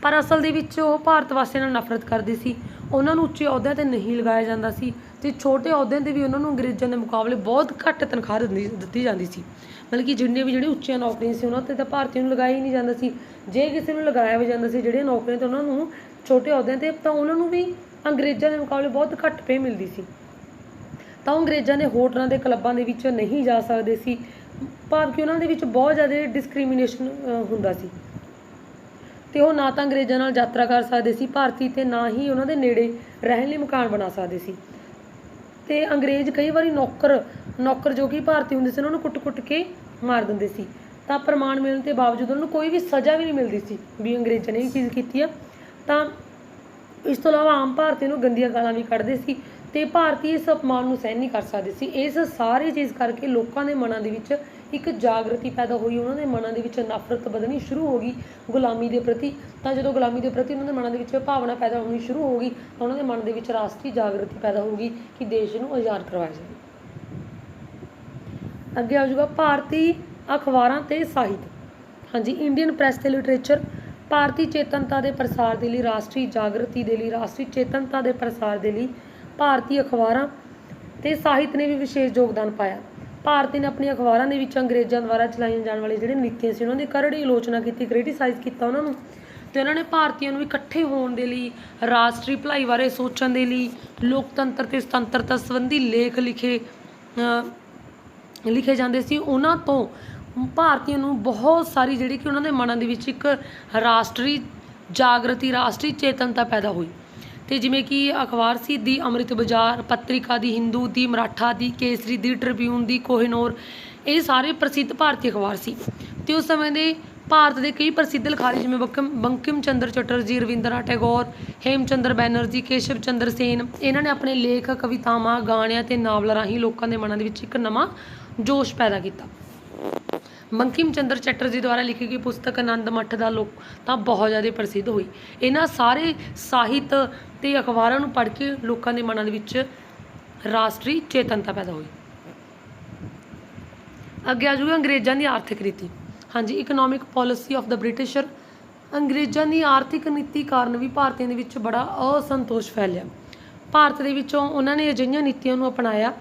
ਪਰ ਅਸਲ ਦੇ ਵਿੱਚ ਉਹ ਭਾਰਤ ਵਾਸੀਆਂ ਨਾਲ ਨਫ਼ਰਤ ਕਰਦੇ ਸੀ। ਉਹਨਾਂ ਨੂੰ ਉੱਚੇ ਅਹੁਦਿਆਂ ਤੇ ਨਹੀਂ ਲਗਾਇਆ ਜਾਂਦਾ ਸੀ ਤੇ ਛੋਟੇ ਅਹੁਦਿਆਂ ਤੇ ਵੀ ਉਹਨਾਂ ਨੂੰ ਅੰਗਰੇਜ਼ਾਂ ਦੇ ਮੁਕਾਬਲੇ ਬਹੁਤ ਘੱਟ ਤਨਖਾਹ ਦਿੰਦੀ, ਦਿੱਤੀ ਜਾਂਦੀ ਸੀ। ਮਤਲਬ ਕਿ ਜਿੰਨੇ ਵੀ ਜਿਹੜੇ ਉੱਚੀਆਂ ਨੌਕਰੀਆਂ ਸੀ, ਉਹਨਾਂ ਤੇ ਤਾਂ ਭਾਰਤੀਆਂ ਨੂੰ ਲਗਾਇਆ ਹੀ ਨਹੀਂ ਜਾਂਦਾ ਸੀ। ਜੇ ਕਿਸੇ ਨੂੰ ਲਗਾਇਆ ਵੀ ਜਾਂਦਾ ਸੀ ਜਿਹੜੀਆਂ ਨੌਕਰੀਆਂ ਤੇ ਉਹਨਾਂ ਨੂੰ ਛੋਟੇ ਅਹੁਦਿਆਂ ਤੇ, ਤਾਂ ਉਹਨਾਂ ਨੂੰ ਵੀ ਅੰਗਰੇਜ਼ਾਂ ਦੇ ਮੁਕਾਬਲੇ ਬਹੁਤ ਘੱਟ ਪੇ ਮਿਲਦੀ ਸੀ। ਤਾਂ ਉਹ ਅੰਗਰੇਜ਼ਾਂ ਨੇ ਹੋਟਲਾਂ ਦੇ ਕਲੱਬਾਂ ਦੇ ਵਿੱਚ ਨਹੀਂ ਜਾ ਸਕਦੇ ਸੀ, ਭਾਵ ਕਿ ਉਹਨਾਂ ਦੇ ਵਿੱਚ ਬਹੁਤ ਜ਼ਿਆਦਾ ਡਿਸਕ੍ਰਿਮੀਨੇਸ਼ਨ ਹੁੰਦਾ ਸੀ। ਤੇ ਉਹ ਨਾ ਤਾਂ ਅੰਗਰੇਜ਼ਾਂ ਨਾਲ ਯਾਤਰਾ ਕਰ ਸਕਦੇ ਸੀ ਭਾਰਤੀ ਤੇ ਨਾ ਹੀ ਉਹਨਾਂ ਦੇ ਨੇੜੇ ਰਹਿਣ ਲਈ ਮਕਾਨ ਬਣਾ ਸਕਦੇ ਸੀ। ਤੇ ਅੰਗਰੇਜ਼ ਕਈ ਵਾਰੀ ਨੌਕਰ ਨੌਕਰ ਜੋ ਕਿ ਭਾਰਤੀ ਹੁੰਦੇ ਸੀ, ਉਹਨਾਂ ਨੂੰ ਕੁੱਟ-ਕੁੱਟ ਕੇ ਮਾਰ ਦਿੰਦੇ ਸੀ। ਤਾਂ ਪ੍ਰਮਾਣ ਮਿਲਣ ਦੇ ਬਾਵਜੂਦ ਉਹਨਾਂ ਨੂੰ ਕੋਈ ਵੀ ਸਜ਼ਾ ਵੀ ਨਹੀਂ ਮਿਲਦੀ ਸੀ ਵੀ ਅੰਗਰੇਜ਼ਾਂ ਨੇ ਇਹ ਚੀਜ਼ ਕੀਤੀ ਆ। ਤਾਂ ਇਸ ਤੋਂ ਇਲਾਵਾ ਆਮ ਭਾਰਤੀ ਨੂੰ ਗੰਦੀਆਂ ਗਾਲਾਂ ਵੀ ਕੱਢਦੇ ਸੀ ਤੇ ਭਾਰਤੀ ਇਸ ਅਪਮਾਨ ਨੂੰ ਸਹਿਣ ਨਹੀਂ ਕਰ ਸਕਦੇ ਸੀ। ਇਸ ਸਾਰੀ ਚੀਜ਼ ਕਰਕੇ ਲੋਕਾਂ ਦੇ ਮਨਾਂ ਦੇ ਵਿੱਚ ਇੱਕ ਜਾਗਰਤੀ ਪੈਦਾ ਹੋਈ, ਉਹਨਾਂ ਦੇ ਮਨਾਂ ਦੇ ਵਿੱਚ ਨਫ਼ਰਤ ਵਧਣੀ ਸ਼ੁਰੂ ਹੋ ਗਈ ਗੁਲਾਮੀ ਦੇ ਪ੍ਰਤੀ। ਤਾਂ ਜਦੋਂ ਗੁਲਾਮੀ ਦੇ ਪ੍ਰਤੀ ਉਹਨਾਂ ਦੇ ਮਨਾਂ ਦੇ ਵਿੱਚ ਭਾਵਨਾ ਪੈਦਾ ਹੋਣੀ ਸ਼ੁਰੂ ਹੋ ਗਈ, ਤਾਂ ਉਹਨਾਂ ਦੇ ਮਨ ਦੇ ਵਿੱਚ ਰਾਸ਼ਟਰੀ ਜਾਗਰਤੀ ਪੈਦਾ ਹੋ ਗਈ ਕਿ ਦੇਸ਼ ਨੂੰ ਆਜ਼ਾਦ ਕਰਵਾਇਆ ਜਾਵੇ। ਅੱਗੇ ਆ ਜਾਊਗਾ ਭਾਰਤੀ ਅਖਬਾਰਾਂ ਤੇ ਸਾਹਿਤ। ਹਾਂਜੀ ਇੰਡੀਅਨ ਪ੍ਰੈਸ ਤੇ ਲਿਟਰੇਚਰ ਭਾਰਤੀ ਚੇਤਨਤਾ ਦੇ ਪ੍ਰਸਾਰ ਦੇ ਲਈ, ਰਾਸ਼ਟਰੀ ਜਾਗਰਤੀ ਦੇ ਲਈ, ਰਾਸ਼ਟਰੀ ਚੇਤਨਤਾ ਦੇ ਪ੍ਰਸਾਰ ਦੇ ਲਈ ਭਾਰਤੀ ਅਖਬਾਰਾਂ ਤੇ ਸਾਹਿਤ ਨੇ ਵੀ ਵਿਸ਼ੇਸ਼ ਯੋਗਦਾਨ ਪਾਇਆ। ਭਾਰਤ ਨੇ ਆਪਣੀਆਂ ਅਖਬਾਰਾਂ ਦੇ ਵਿੱਚ ਅੰਗਰੇਜ਼ਾਂ ਦੁਆਰਾ ਚਲਾਈਆਂ ਜਾਣ ਵਾਲੇ ਜਿਹੜੇ ਨੀਤੀਆਂ ਸੀ, ਉਹਨਾਂ ਦੀ ਕਰੜੀ ਆਲੋਚਨਾ ਕੀਤੀ, ਕ੍ਰਿਟੀਸਾਈਜ਼ ਕੀਤਾ ਉਹਨਾਂ ਨੂੰ ਤੇ ਉਹਨਾਂ ਨੇ ਭਾਰਤੀਆਂ ਨੂੰ ਇਕੱਠੇ ਹੋਣ ਦੇ ਲਈ, ਰਾਸ਼ਟਰੀ ਭਲਾਈ ਬਾਰੇ ਸੋਚਣ ਦੇ ਲਈ, ਲੋਕਤੰਤਰ ਤੇ ਸੁਤੰਤਰਤਾ ਸੰਬੰਧੀ ਲੇਖ ਲਿਖੇ ਲਿਖੇ ਜਾਂਦੇ ਸੀ। ਉਹਨਾਂ ਤੋਂ ਭਾਰਤੀਆਂ ਨੂੰ ਬਹੁਤ ਸਾਰੀ ਜਿਹੜੀ ਕਿ ਉਹਨਾਂ ਦੇ ਮਨਾਂ ਦੇ ਵਿੱਚ ਇੱਕ ਰਾਸ਼ਟਰੀ ਜਾਗਰਤੀ, ਰਾਸ਼ਟਰੀ ਚੇਤਨਤਾ ਪੈਦਾ ਹੋਈ। ਤੇ ਜਿਵੇਂ ਕਿ ਅਖਬਾਰ ਸੀ the Amrit Bazar, Patrika the Hindu, the Maratha, the Kesari, the Tribune, the Kohinoor, ਇਹ ਸਾਰੇ ਪ੍ਰਸਿੱਧ ਭਾਰਤੀ ਅਖਬਾਰ ਸੀ। ਤੇ ਉਸ ਸਮੇਂ ਦੇ ਭਾਰਤ ਦੇ ਕਈ ਪ੍ਰਸਿੱਧ ਲਿਖਾਰੀ ਜਿਵੇਂ ਬੰਕਿਮ ਬੰਕਿਮ ਚੰਦਰ ਚਟਰਜੀ, ਰਵਿੰਦਰਨਾਥ ਟੈਗੋਰ, ਹੇਮਚੰਦਰ ਬੈਨਰਜੀ, ਕੇਸ਼ਵ ਚੰਦਰ ਸੇਨ, ਇਹਨਾਂ ਨੇ ਆਪਣੇ ਲੇਖ, ਕਵਿਤਾਵਾਂ, ਗਾਣਿਆਂ ਤੇ ਨਾਵਲਾਂ ਰਾਹੀਂ ਲੋਕਾਂ ਦੇ ਮਨਾਂ ਦੇ ਵਿੱਚ ਇੱਕ ਨਵਾਂ ਜੋਸ਼ ਪੈਦਾ ਕੀਤਾ। ਬੰਕਿਮ ਚੰਦਰ ਚਟਰਜੀ ਦੁਆਰਾ ਲਿਖੀ ਗਈ ਪੁਸਤਕ ਆਨੰਦ ਮੱਠ ਦਾ ਲੋਕ ਤਾਂ ਬਹੁਤ ਜ਼ਿਆਦਾ ਪ੍ਰਸਿੱਧ ਹੋਈ। ਇਹਨਾਂ ਸਾਰੇ ਸਾਹਿਤ ਤੇ ਅਖਬਾਰਾਂ ਨੂੰ ਪੜ੍ਹ ਕੇ ਲੋਕਾਂ ਦੇ ਮਨਾਂ ਦੇ ਵਿੱਚ ਰਾਸ਼ਟਰੀ ਚੇਤਨਤਾ ਪੈਦਾ ਹੋਈ। ਅੱਗੇ ਆ ਜੂਗਾ ਅੰਗਰੇਜ਼ਾਂ ਦੀ ਆਰਥਿਕ ਨੀਤੀ। ਹਾਂਜੀ ਇਕਨੋਮਿਕ ਪਾਲਿਸੀ ਆਫ ਦਾ ਬ੍ਰਿਟਿਸ਼ਰ ਅੰਗਰੇਜ਼ਾਂ ਦੀ ਆਰਥਿਕ ਨੀਤੀ ਕਾਰਨ ਵੀ ਭਾਰਤੀਆਂ ਦੇ ਵਿੱਚ ਬੜਾ ਅਸੰਤੋਸ਼ ਫੈਲਿਆ। ਭਾਰਤ ਦੇ ਵਿੱਚੋਂ ਉਹਨਾਂ ਨੇ ਅਜਿਹੀਆਂ ਨੀਤੀਆਂ ਨੂੰ ਅਪਣਾਇਆ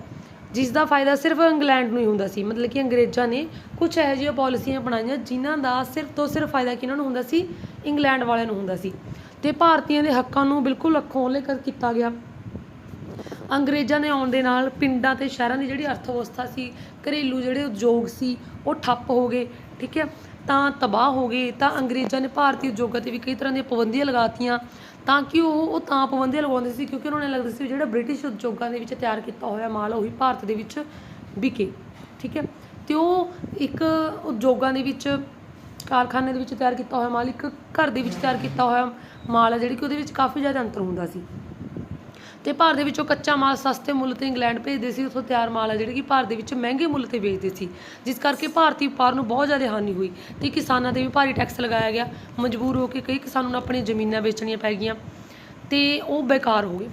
ਜਿਸ ਦਾ ਫਾਇਦਾ ਸਿਰਫ ਇੰਗਲੈਂਡ ਨੂੰ ਹੀ ਹੁੰਦਾ ਸੀ। ਮਤਲਬ ਕਿ ਅੰਗਰੇਜ਼ਾਂ ਨੇ ਕੁਝ ਇਹੋ ਜਿਹੀਆਂ ਪਾਲਿਸੀਆਂ ਬਣਾਈਆਂ ਜਿਨ੍ਹਾਂ ਦਾ ਸਿਰਫ ਤੋਂ ਸਿਰਫ ਫਾਇਦਾ ਕਿਹਨਾਂ ਨੂੰ ਹੁੰਦਾ ਸੀ? ਇੰਗਲੈਂਡ ਵਾਲਿਆਂ ਨੂੰ ਹੁੰਦਾ ਸੀ। ਤੇ ਭਾਰਤੀਆਂ ਦੇ ਹੱਕਾਂ ਨੂੰ ਬਿਲਕੁਲ ਅੱਖੋਂ ਉਹਲੇ ਕਰ ਕੀਤਾ ਗਿਆ। ਅੰਗਰੇਜ਼ਾਂ ਦੇ ਆਉਣ ਦੇ ਨਾਲ ਪਿੰਡਾਂ ਤੇ ਸ਼ਹਿਰਾਂ ਦੀ ਜਿਹੜੀ ਅਰਥ ਵਿਵਸਥਾ ਸੀ, ਘਰੇਲੂ ਜਿਹੜੇ ਉਦਯੋਗ ਸੀ, ਉਹ ਠੱਪ ਹੋ ਗਏ, ਠੀਕ ਹੈ? ਤਾਂ ਤਬਾਹ ਹੋ ਗਏ, ਤਾਂ ਅੰਗਰੇਜ਼ਾਂ ਨੇ ਭਾਰਤੀ ਉਦਯੋਗਾਂ ਤੇ ਵੀ ਕਈ ਤਰ੍ਹਾਂ ਦੀਆਂ ਪਾਬੰਦੀਆਂ ਲਗਾਤੀਆਂ ਤਾਂ ਕਿ ਉਹ ਉਹ ਤਾਂ ਪਾਬੰਦੀਆਂ ਲਗਾਉਂਦੇ ਸੀ ਕਿਉਂਕਿ ਉਹਨਾਂ ਨੇ ਲੱਗਦਾ ਸੀ ਵੀ ਜਿਹੜਾ ਬ੍ਰਿਟਿਸ਼ ਉਦਯੋਗਾਂ ਦੇ ਵਿੱਚ ਤਿਆਰ ਕੀਤਾ ਹੋਇਆ ਮਾਲ, ਉਹੀ ਭਾਰਤ ਦੇ ਵਿੱਚ ਵਿਕੇ, ਠੀਕ ਹੈ? ਤੇ ਉਹ ਇੱਕ ਉਦਯੋਗਾਂ ਦੇ ਵਿੱਚ, ਕਾਰਖਾਨੇ ਦੇ ਵਿੱਚ ਤਿਆਰ ਕੀਤਾ ਹੋਇਆ ਮਾਲ, ਇੱਕ ਘਰ ਦੇ ਵਿੱਚ ਤਿਆਰ ਕੀਤਾ ਹੋਇਆ ਮਾਲ ਹੈ ਜਿਹੜੀ ਕਿ ਉਹਦੇ ਵਿੱਚ ਕਾਫੀ ਜ਼ਿਆਦਾ ਅੰਤਰ ਹੁੰਦਾ ਸੀ। ਤੇ ਭਾਰਤ ਦੇ ਵਿੱਚੋਂ ਕੱਚਾ ਮਾਲ ਸਸਤੇ ਮੁੱਲ ਤੇ ਇੰਗਲੈਂਡ ਭੇਜਦੇ ਸੀ, ਉੱਥੋਂ ਤਿਆਰ ਮਾਲ ਹੈ ਜਿਹੜੀ ਕਿ ਭਾਰਤ ਦੇ ਵਿੱਚ ਮਹਿੰਗੇ ਮੁੱਲ ਤੇ ਵੇਚਦੇ ਸੀ, ਜਿਸ ਕਰਕੇ ਭਾਰਤੀ ਵਪਾਰ ਨੂੰ ਬਹੁਤ ਜ਼ਿਆਦਾ ਹਾਨੀ ਹੋਈ ਤੇ ਕਿਸਾਨਾਂ ਤੇ ਵੀ ਭਾਰੀ ਟੈਕਸ ਲਗਾਇਆ ਗਿਆ, ਮਜਬੂਰ ਹੋ ਕੇ ਕਈ ਕਿਸਾਨਾਂ ਨੂੰ ਆਪਣੀਆਂ ਜ਼ਮੀਨਾਂ ਵੇਚਣੀਆਂ ਪੈ ਗਈਆਂ ਤੇ ਉਹ ਬੇਕਾਰ ਹੋ ਗਏ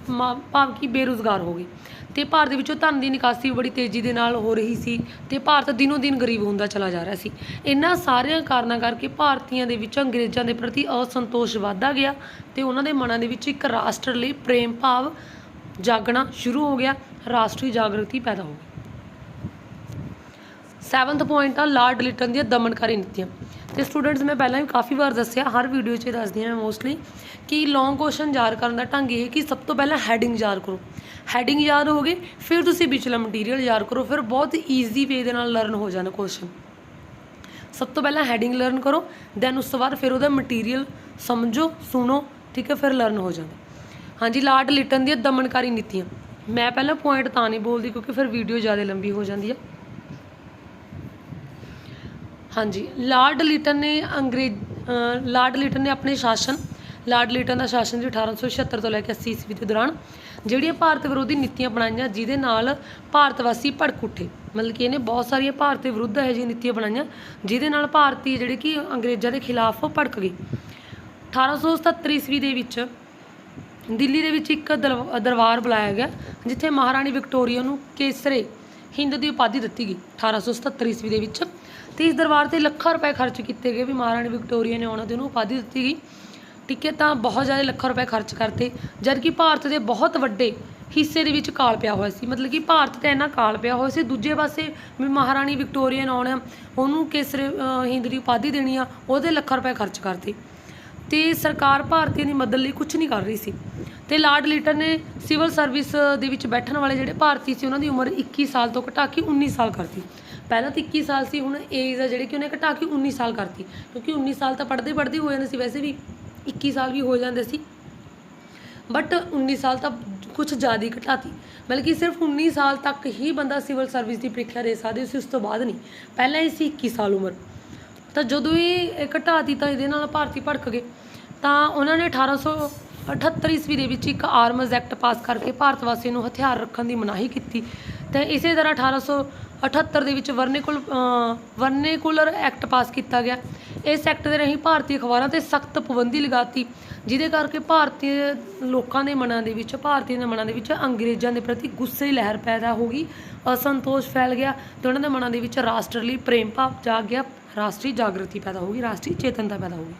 ਭਾਵ ਕਿ ਬੇਰੁਜ਼ਗਾਰ ਹੋ ਗਏ। ਤੇ ਭਾਰਤ ਦੇ ਵਿੱਚੋਂ ਧਨ ਦੀ ਨਿਕਾਸੀ ਬੜੀ ਤੇਜ਼ੀ ਦੇ ਨਾਲ ਹੋ ਰਹੀ ਸੀ ਤੇ ਭਾਰਤ ਦਿਨੋ ਦਿਨ ਗਰੀਬ ਹੁੰਦਾ ਚਲਾ ਜਾ ਰਿਹਾ ਸੀ। ਇਹਨਾਂ ਸਾਰਿਆਂ ਕਾਰਨਾਂ ਕਰਕੇ ਭਾਰਤੀਆਂ ਦੇ ਵਿੱਚ ਅੰਗਰੇਜ਼ਾਂ ਦੇ ਪ੍ਰਤੀ ਅਸੰਤੋਸ਼ ਵਧਦਾ ਗਿਆ ਤੇ ਉਹਨਾਂ ਦੇ ਮਨਾਂ ਦੇ ਵਿੱਚ ਇੱਕ ਰਾਸ਼ਟਰ ਲਈ ਪ੍ਰੇਮ ਭਾਵ ਜਾਗਣਾ ਸ਼ੁਰੂ ਹੋ ਗਿਆ, ਰਾਸ਼ਟਰੀ ਜਾਗਰਤੀ ਪੈਦਾ ਹੋ ਗਈ। ਸੈਵਨਥ ਪੁਆਇੰਟ ਆ, ਲਾਰਡ ਲਿਟਨ ਦੀਆਂ ਦਮਨਕਾਰੀ ਨੀਤੀਆਂ। ਤੇ ਸਟੂਡੈਂਟਸ ਮੈਂ ਪਹਿਲਾਂ ਵੀ ਕਾਫੀ ਵਾਰ ਦੱਸਿਆ, ਹਰ ਵੀਡੀਓ 'ਚ ਇਹ ਦੱਸਦੀ ਹਾਂ ਮੈਂ ਮੋਸਟਲੀ ਕਿ ਲੌਂਗ ਕੁਐਸਚਨ ਯਾਦ ਕਰਨ ਦਾ ਢੰਗ ਇਹ ਕਿ ਸਭ ਤੋਂ ਪਹਿਲਾਂ ਹੈਡਿੰਗ ਯਾਦ ਕਰੋ। ਹੈਡਿੰਗ ਯਾਦ ਹੋ ਗਈ ਫਿਰ ਤੁਸੀਂ ਵਿਚਲਾ ਮਟੀਰੀਅਲ ਯਾਦ ਕਰੋ, ਫਿਰ ਬਹੁਤ ਈਜ਼ੀ ਵੇ ਦੇ ਨਾਲ ਲਰਨ ਹੋ ਜਾਣਾ ਕੁਐਸਚਨ ਸਭ ਤੋਂ ਪਹਿਲਾਂ ਹੈਡਿੰਗ ਲਰਨ ਕਰੋ ਦੈਨ ਉਸ ਤੋਂ ਬਾਅਦ ਫਿਰ ਉਹਦਾ ਮਟੀਰੀਅਲ ਸਮਝੋ, ਸੁਣੋ, ਠੀਕ ਹੈ, ਫਿਰ ਲਰਨ ਹੋ ਜਾਂਦਾ। ਹਾਂਜੀ, ਲਾਰਡ ਲਿਟਨ ਦੀਆਂ ਦਮਨਕਾਰੀ ਨੀਤੀਆਂ। ਮੈਂ ਪਹਿਲਾਂ ਪੁਆਇੰਟ ਤਾਂ ਨਹੀਂ ਬੋਲਦੀ ਕਿਉਂਕਿ ਫਿਰ ਵੀਡੀਓ ਜ਼ਿਆਦਾ ਲੰਬੀ ਹੋ ਜਾਂਦੀ ਹੈ ਹਾਂਜੀ। ਲਾਰਡ ਲਿਟਨ ਨੇ ਅੰਗਰੇਜ਼ ਲਾਰਡ ਲਿਟਨ ਨੇ ਆਪਣੇ ਸ਼ਾਸਨ, ਲਾਰਡ ਲਿਟਨ ਦਾ ਸ਼ਾਸਨ ਸੀ 1876 ਤੋਂ ਲੈ ਕੇ 80 ਈਸਵੀ ਦੇ ਦੌਰਾਨ ਜਿਹੜੀਆਂ ਭਾਰਤ ਵਿਰੋਧੀ ਨੀਤੀਆਂ ਬਣਾਈਆਂ, ਜਿਹਦੇ ਨਾਲ ਭਾਰਤ ਵਾਸੀ ਭੜਕ ਉੱਠੇ। ਮਤਲਬ ਕਿ ਇਹਨੇ ਬਹੁਤ ਸਾਰੀਆਂ ਭਾਰਤ ਦੇ ਵਿਰੁੱਧ ਇਹੋ ਜਿਹੀਆਂ ਨੀਤੀਆਂ ਬਣਾਈਆਂ, ਜਿਹਦੇ ਨਾਲ ਭਾਰਤੀ ਜਿਹੜੇ ਕਿ ਅੰਗਰੇਜ਼ਾਂ ਦੇ ਖਿਲਾਫ ਭੜਕ ਗਏ। 1877 ਈਸਵੀ ਦੇ ਵਿੱਚ ਦਿੱਲੀ ਦੇ ਵਿੱਚ ਇੱਕ ਦਰਬ- ਦਰਬਾਰ ਬੁਲਾਇਆ ਗਿਆ, ਜਿੱਥੇ ਮਹਾਰਾਣੀ ਵਿਕਟੋਰੀਆ ਨੂੰ ਕੇਸਰੇ ਹਿੰਦ ਦੀ ਉਪਾਧੀ ਦਿੱਤੀ ਗਈ 1877 ਈਸਵੀ ਦੇ ਵਿੱਚ। ਤੇ ਇਸ ਦਰਬਾਰ ਤੇ ਲੱਖਾਂ ਰੁਪਏ ਖਰਚ ਕੀਤੇ ਗਏ ਵੀ ਮਹਾਰਾਣੀ ਵਿਕਟੋਰੀਆ ਨੇ ਆਉਣਾ ਤੇ ਉਹਨੂੰ ਉਪਾਧੀ ਦਿੱਤੀ ਗਈ। ਠੀਕ ਹੈ, ਤਾਂ ਬਹੁਤ ਜ਼ਿਆਦਾ ਲੱਖਾਂ ਰੁਪਏ ਖਰਚ ਕਰਤੇ, ਜਦਕਿ ਭਾਰਤ ਦੇ ਬਹੁਤ ਵੱਡੇ ਹਿੱਸੇ ਦੇ ਵਿੱਚ ਕਾਲ ਪਿਆ ਹੋਇਆ ਸੀ। ਮਤਲਬ ਕਿ ਭਾਰਤ ਤੇ ਇੰਨਾ ਕਾਲ ਪਿਆ ਹੋਇਆ ਸੀ, ਦੂਜੇ ਪਾਸੇ ਵੀ ਮਹਾਰਾਣੀ ਵਿਕਟੋਰੀਆ ਨੇ ਆਉਣਾ, ਉਹਨੂੰ ਕੇਸਰੇ ਹਿੰਦ ਦੀ ਉਪਾਧੀ ਦੇਣੀ ਆ, ਉਹਦੇ ਲੱਖਾਂ ਰੁਪਏ ਖਰਚ ਕਰਤੇ। ਤੇ ਸਰਕਾਰ ਭਾਰਤੀਆਂ ਦੀ ਮਦਦ ਲਈ ਕੁਝ ਨਹੀਂ ਕਰ ਰਹੀ ਸੀ। ਤੇ ਲਾਰਡ ਲਿਟਨ ਨੇ ਸਿਵਲ ਸਰਵਿਸ ਦੇ ਵਿੱਚ ਬੈਠਣ ਵਾਲੇ ਜਿਹੜੇ ਭਾਰਤੀ ਸੀ, ਉਹਨਾਂ ਦੀ ਉਮਰ 21 ਸਾਲ ਤੋਂ ਘਟਾ ਕੇ 19 ਸਾਲ ਕਰਤੀ। ਪਹਿਲਾਂ ਤਾਂ 21 ਸਾਲ ਸੀ, ਹੁਣ ਏਜ ਆ ਜਿਹੜੀ ਕਿ ਉਹਨੇ ਘਟਾ ਕੇ 19 ਸਾਲ ਕਰਤੀ। ਕਿਉਂਕਿ 19 ਸਾਲ ਤਾਂ ਪੜ੍ਹਦੇ ਪੜ੍ਹਦੇ ਹੋ ਜਾਂਦੇ ਸੀ, ਵੈਸੇ ਵੀ 21 ਸਾਲ ਵੀ ਹੋ ਜਾਂਦੇ ਸੀ। ਬਟ 19 ਸਾਲ ਤਾਂ ਕੁਝ ਜ਼ਿਆਦਾ ਹੀ ਘਟਾਤੀ। ਬਲਕਿ ਸਿਰਫ 19 ਸਾਲ ਤੱਕ ਹੀ ਬੰਦਾ ਸਿਵਲ ਸਰਵਿਸ ਦੀ ਪ੍ਰੀਖਿਆ ਦੇ ਸਕਦਾ ਸੀ, ਉਸ ਤੋਂ ਬਾਅਦ ਨਹੀਂ। ਪਹਿਲਾਂ ਹੀ ਸੀ 21 ਸਾਲ ਉਮਰ। ਤਾਂ ਜਦੋਂ ਇਹ ਘਟਾਤੀ ਤਾਂ ਇਹਦੇ ਨਾਲ ਭਾਰਤੀ ਭੜਕ ਗਏ। ਤਾਂ ਉਹਨਾਂ ਨੇ 1878 ਈਸਵੀ ਦੇ ਵਿੱਚ ਇੱਕ ਆਰਮਜ਼ ਐਕਟ ਪਾਸ ਕਰਕੇ ਭਾਰਤ ਵਾਸੀਆਂ ਨੂੰ ਹਥਿਆਰ ਰੱਖਣ ਦੀ ਮਨਾਹੀ ਕੀਤੀ। ਤੇ ਇਸੇ ਤਰ੍ਹਾਂ 1878 ਦੇ ਵਿੱਚ ਵਰਨੇਕੁਲ, ਅਹ, ਵਰਨੇਕੁਲਰ ਐਕਟ ਪਾਸ ਕੀਤਾ ਗਿਆ। ਇਸ ਐਕਟ ਦੇ ਰਾਹੀਂ ਭਾਰਤੀ ਅਖਬਾਰਾਂ ਤੇ ਸਖਤ ਪਾਬੰਦੀ ਲਗਾਤੀ, ਜਿਹਦੇ ਕਰਕੇ ਭਾਰਤੀ ਲੋਕਾਂ ਦੇ ਮਨਾਂ ਦੇ ਵਿੱਚ, ਭਾਰਤੀਆਂ ਦੇ ਮਨਾਂ ਦੇ ਵਿੱਚ ਅੰਗਰੇਜ਼ਾਂ ਦੇ ਪ੍ਰਤੀ ਗੁੱਸੇ ਦੀ ਲਹਿਰ ਪੈਦਾ ਹੋ ਗਈ, ਅਸੰਤੋਸ਼ ਫੈਲ ਗਿਆ ਤੇ ਉਹਨਾਂ ਦੇ ਮਨਾਂ ਦੇ ਵਿੱਚ ਰਾਸ਼ਟਰ ਲਈ ਪ੍ਰੇਮ ਭਾਵ ਜਾਗ ਗਿਆ, ਰਾਸ਼ਟਰੀ ਜਾਗਰਤੀ ਪੈਦਾ ਹੋ ਗਈ, ਰਾਸ਼ਟਰੀ ਚੇਤਨਤਾ ਪੈਦਾ ਹੋ ਗਈ।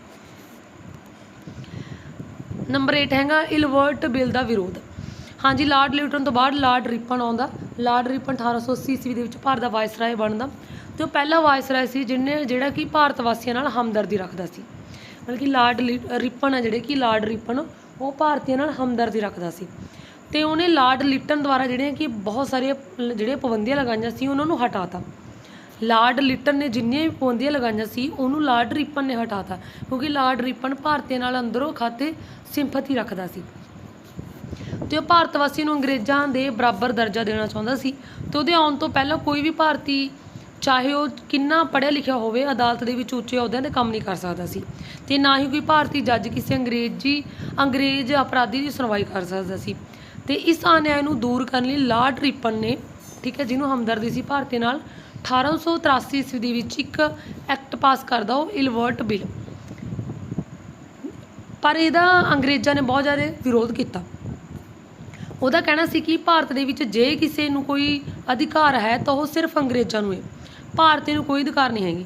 ਨੰਬਰ 8 ਹੈਗਾ, ਇਲਵਰਟ ਬਿੱਲ ਦਾ ਵਿਰੋਧ। ਹਾਂਜੀ, ਲਾਰਡ ਲਿਟਨ ਤੋਂ ਬਾਅਦ ਲਾਰਡ ਰਿਪਨ ਆਉਂਦਾ। ਲਾਰਡ ਰਿਪਨ 1880 ਈਸਵੀ ਦੇ ਵਿੱਚ ਭਾਰਤ ਦਾ ਵਾਇਸਰਾਏ ਬਣਦਾ। ਤੇ ਉਹ ਪਹਿਲਾ ਵਾਇਸਰਾਏ ਸੀ ਜਿਹਨੇ ਜਿਹੜਾ ਕਿ ਭਾਰਤ ਵਾਸੀਆਂ ਨਾਲ ਹਮਦਰਦੀ ਰੱਖਦਾ ਸੀ। ਮਤਲਬ ਕਿ ਲਾਰਡ ਲਿ- ਰਿਪਨ ਆ ਜਿਹੜੇ ਕਿ ਲਾਰਡ ਰਿਪਨ, ਉਹ ਭਾਰਤੀਆਂ ਨਾਲ ਹਮਦਰਦੀ ਰੱਖਦਾ ਸੀ। ਤੇ ਉਹਨੇ ਲਾਰਡ ਲਿਟਨ ਦੁਆਰਾ ਜਿਹੜੀਆਂ ਕਿ ਬਹੁਤ ਸਾਰੀਆਂ ਜਿਹੜੀਆਂ ਪਾਬੰਦੀਆਂ ਲਗਾਈਆਂ ਸੀ, ਉਹਨਾਂ ਨੂੰ ਹਟਾਤਾ ਲਾਰਡ ਲਿਟਨ ਨੇ ਜਿੰਨੀਆਂ ਵੀ ਪਾਬੰਦੀਆਂ ਲਗਾਈਆਂ ਸੀ, ਉਹਨੂੰ ਲਾਰਡ ਰਿਪਨ ਨੇ ਹਟਾਤਾ, ਕਿਉਂਕਿ ਲਾਰਡ ਰਿਪਨ ਭਾਰਤੀਆਂ ਨਾਲ ਅੰਦਰੋਂ ਖਾਤੇ ਸਿੰਪਥੀ ਰੱਖਦਾ ਸੀ। ਤੇ ਉਹ ਭਾਰਤ ਵਾਸੀ ਨੂੰ ਅੰਗਰੇਜ਼ਾਂ ਦੇ ਬਰਾਬਰ ਦਰਜਾ ਦੇਣਾ ਚਾਹੁੰਦਾ ਸੀ, ਤੇ ਉਹਦੇ ਆਉਣ ਤੋਂ ਪਹਿਲਾਂ ਕੋਈ ਵੀ ਭਾਰਤੀ ਚਾਹੇ ਉਹ ਕਿੰਨਾ ਪੜ੍ਹਿਆ ਲਿਖਿਆ ਹੋਵੇ, ਅਦਾਲਤ ਦੇ ਵਿੱਚ ਉੱਚੇ ਅਹੁਦਿਆਂ ਤੇ ਕੰਮ ਨਹੀਂ ਕਰ ਸਕਦਾ ਸੀ। ਤੇ ਨਾ ਹੀ ਕੋਈ ਭਾਰਤੀ ਜੱਜ ਕਿਸੇ ਅੰਗਰੇਜ਼ੀ, ਅੰਗਰੇਜ਼ ਅਪਰਾਧੀ ਦੀ ਸੁਣਵਾਈ ਕਰ ਸਕਦਾ ਸੀ। ਤੇ ਇਸ ਅਨਿਆਏ ਨੂੰ ਦੂਰ ਕਰਨ ਲਈ ਲਾਰਡ ਰਿਪਨ ਨੇ, ਠੀਕ ਹੈ, ਜਿਹਨੂੰ ਹਮਦਰਦੀ ਸੀ, ਭਾਰਤੀ ਨਾਲ 1883 ਈਸਵੀ ਦੇ ਵਿੱਚ ਇੱਕ ਐਕਟ ਪਾਸ ਕਰਦਾ ਉਹ ਇਲਵਰਟ ਬਿੱਲ। ਪਰ ਇਹਦਾ ਅੰਗਰੇਜ਼ਾਂ ਨੇ ਬਹੁਤ ਜ਼ਿਆਦਾ ਵਿਰੋਧ ਕੀਤਾ। ਉਹਦਾ ਕਹਿਣਾ ਸੀ ਕਿ ਭਾਰਤ ਦੇ ਵਿੱਚ ਜੇ ਕਿਸੇ ਨੂੰ ਕੋਈ ਅਧਿਕਾਰ ਹੈ ਤਾਂ ਉਹ ਸਿਰਫ ਅੰਗਰੇਜ਼ਾਂ ਨੂੰ ਹੈ। ਭਾਰਤੀ ਨੂੰ ਕੋਈ ਅਧਿਕਾਰ ਨਹੀਂ ਹੈਗੀ।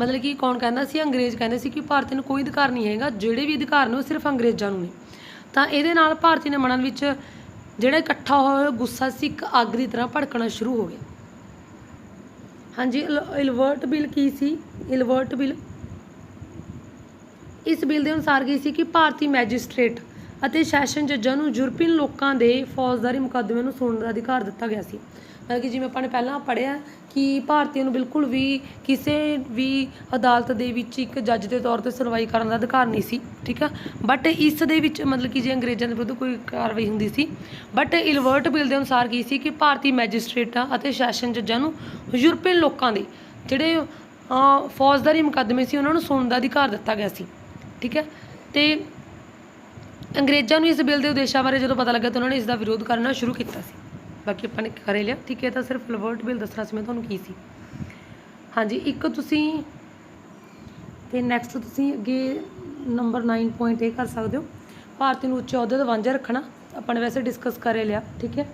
ਮਤਲਬ ਕਿ ਕੌਣ ਕਹਿੰਦਾ ਸੀ? ਅੰਗਰੇਜ਼ ਕਹਿੰਦੇ ਸੀ ਕਿ ਭਾਰਤੀ ਨੂੰ ਕੋਈ ਅਧਿਕਾਰ ਨਹੀਂ ਹੈਗਾ, ਜਿਹੜੇ ਵੀ ਅਧਿਕਾਰ ਨੇ ਉਹ ਸਿਰਫ ਅੰਗਰੇਜ਼ਾਂ ਨੂੰ ਨੇ। ਤਾਂ ਇਹਦੇ ਨਾਲ ਭਾਰਤੀ ਦੇ ਮਨਾਂ ਵਿੱਚ ਜਿਹੜਾ ਇਕੱਠਾ ਹੋਇਆ, ਗੁੱਸਾ ਸੀ, ਇੱਕ ਅੱਗ ਦੀ ਤਰ੍ਹਾਂ ਭੜਕਣਾ ਸ਼ੁਰੂ ਹੋ ਗਿਆ। ਹਾਂਜੀ, ਇਲ- ਇਲਵਰਟ ਬਿੱਲ ਕੀ ਸੀ? Ilbert bill? ਇਸ ਬਿੱਲ ਦੇ ਅਨੁਸਾਰ ਕੀ ਸੀ ਕਿ ਭਾਰਤੀ ਮੈਜਿਸਟ੍ਰੇਟ ਅਤੇ ਸੈਸ਼ਨ ਜੱਜਾਂ ਨੂੰ ਯੂਰਪੀਅਨ ਲੋਕਾਂ ਦੇ ਫੌਜਦਾਰੀ ਮੁਕੱਦਮੇ ਨੂੰ ਸੁਣਨ ਦਾ ਅਧਿਕਾਰ ਦਿੱਤਾ ਗਿਆ ਸੀ। ਮਤਲਬ ਕਿ ਜਿਵੇਂ ਆਪਾਂ ਨੇ ਪਹਿਲਾਂ ਪੜ੍ਹਿਆ ਕਿ ਭਾਰਤੀਆਂ ਨੂੰ ਬਿਲਕੁਲ ਵੀ ਕਿਸੇ ਵੀ ਅਦਾਲਤ ਦੇ ਵਿੱਚ ਇੱਕ ਜੱਜ ਦੇ ਤੌਰ ਤੇ ਸੁਣਵਾਈ ਕਰਨ ਦਾ ਅਧਿਕਾਰ ਨਹੀਂ ਸੀ, ਠੀਕ ਆ? ਬਟ ਇਸ ਦੇ ਵਿੱਚ ਮਤਲਬ ਕਿ ਜੇ ਅੰਗਰੇਜ਼ਾਂ ਦੇ ਵਿਰੁੱਧ ਕੋਈ ਕਾਰਵਾਈ ਹੁੰਦੀ ਸੀ ਬਟ ਇਲਵਰਟ ਬਿੱਲ ਦੇ ਅਨੁਸਾਰ ਕੀ ਸੀ ਕਿ ਭਾਰਤੀ ਮੈਜਿਸਟ੍ਰੇਟਾਂ ਅਤੇ ਸੈਸ਼ਨ ਜੱਜਾਂ ਨੂੰ ਯੂਰਪੀਅਨ ਲੋਕਾਂ ਦੇ ਜਿਹੜੇ ਫੌਜਦਾਰੀ ਮੁਕੱਦਮੇ ਸੀ, ਉਹਨਾਂ ਨੂੰ ਸੁਣਨ ਦਾ ਅਧਿਕਾਰ ਦਿੱਤਾ ਗਿਆ ਸੀ, ਠੀਕ ਹੈ ਤੇ ਅੰਗਰੇਜ਼ਾਂ ਨੂੰ ਇਸ ਬਿੱਲ ਦੇ ਉਦੇਸ਼ਾਂ ਬਾਰੇ ਜਦੋਂ ਪਤਾ ਲੱਗਾ ਤਾਂ ਉਹਨਾਂ ਨੇ ਇਸ ਦਾ ਵਿਰੋਧ ਕਰਨਾ ਸ਼ੁਰੂ ਕੀਤਾ ਸੀ। ਬਾਕੀ ਆਪਾਂ ਨੇ ਕਰ ਲਿਆ। ਠੀਕ ਹੈ ਤਾਂ ਸਿਰਫ ਲਵਰਟ ਬਿੱਲ ਦੱਸਣਾ ਸੀ, ਮੈਂ ਤੁਹਾਨੂੰ ਕੀ ਸੀ। ਹਾਂਜੀ, ਇੱਕ ਤੁਸੀਂ ਤੇ ਨੈਕਸਟ ਤੁਸੀਂ ਅੱਗੇ ਨੰਬਰ 9 ਪੁਆਇੰਟ ਇਹ ਕਰ ਸਕਦੇ ਹੋ। ਭਾਰਤੀ ਨੂੰ ਉੱਚ ਅਹੁਦੇ ਤੋਂ ਵਾਂਝਾ ਰੱਖਣਾ, ਆਪਾਂ ਨੇ ਵੈਸੇ ਡਿਸਕਸ ਕਰੇ ਲਿਆ, ਠੀਕ ਹੈ।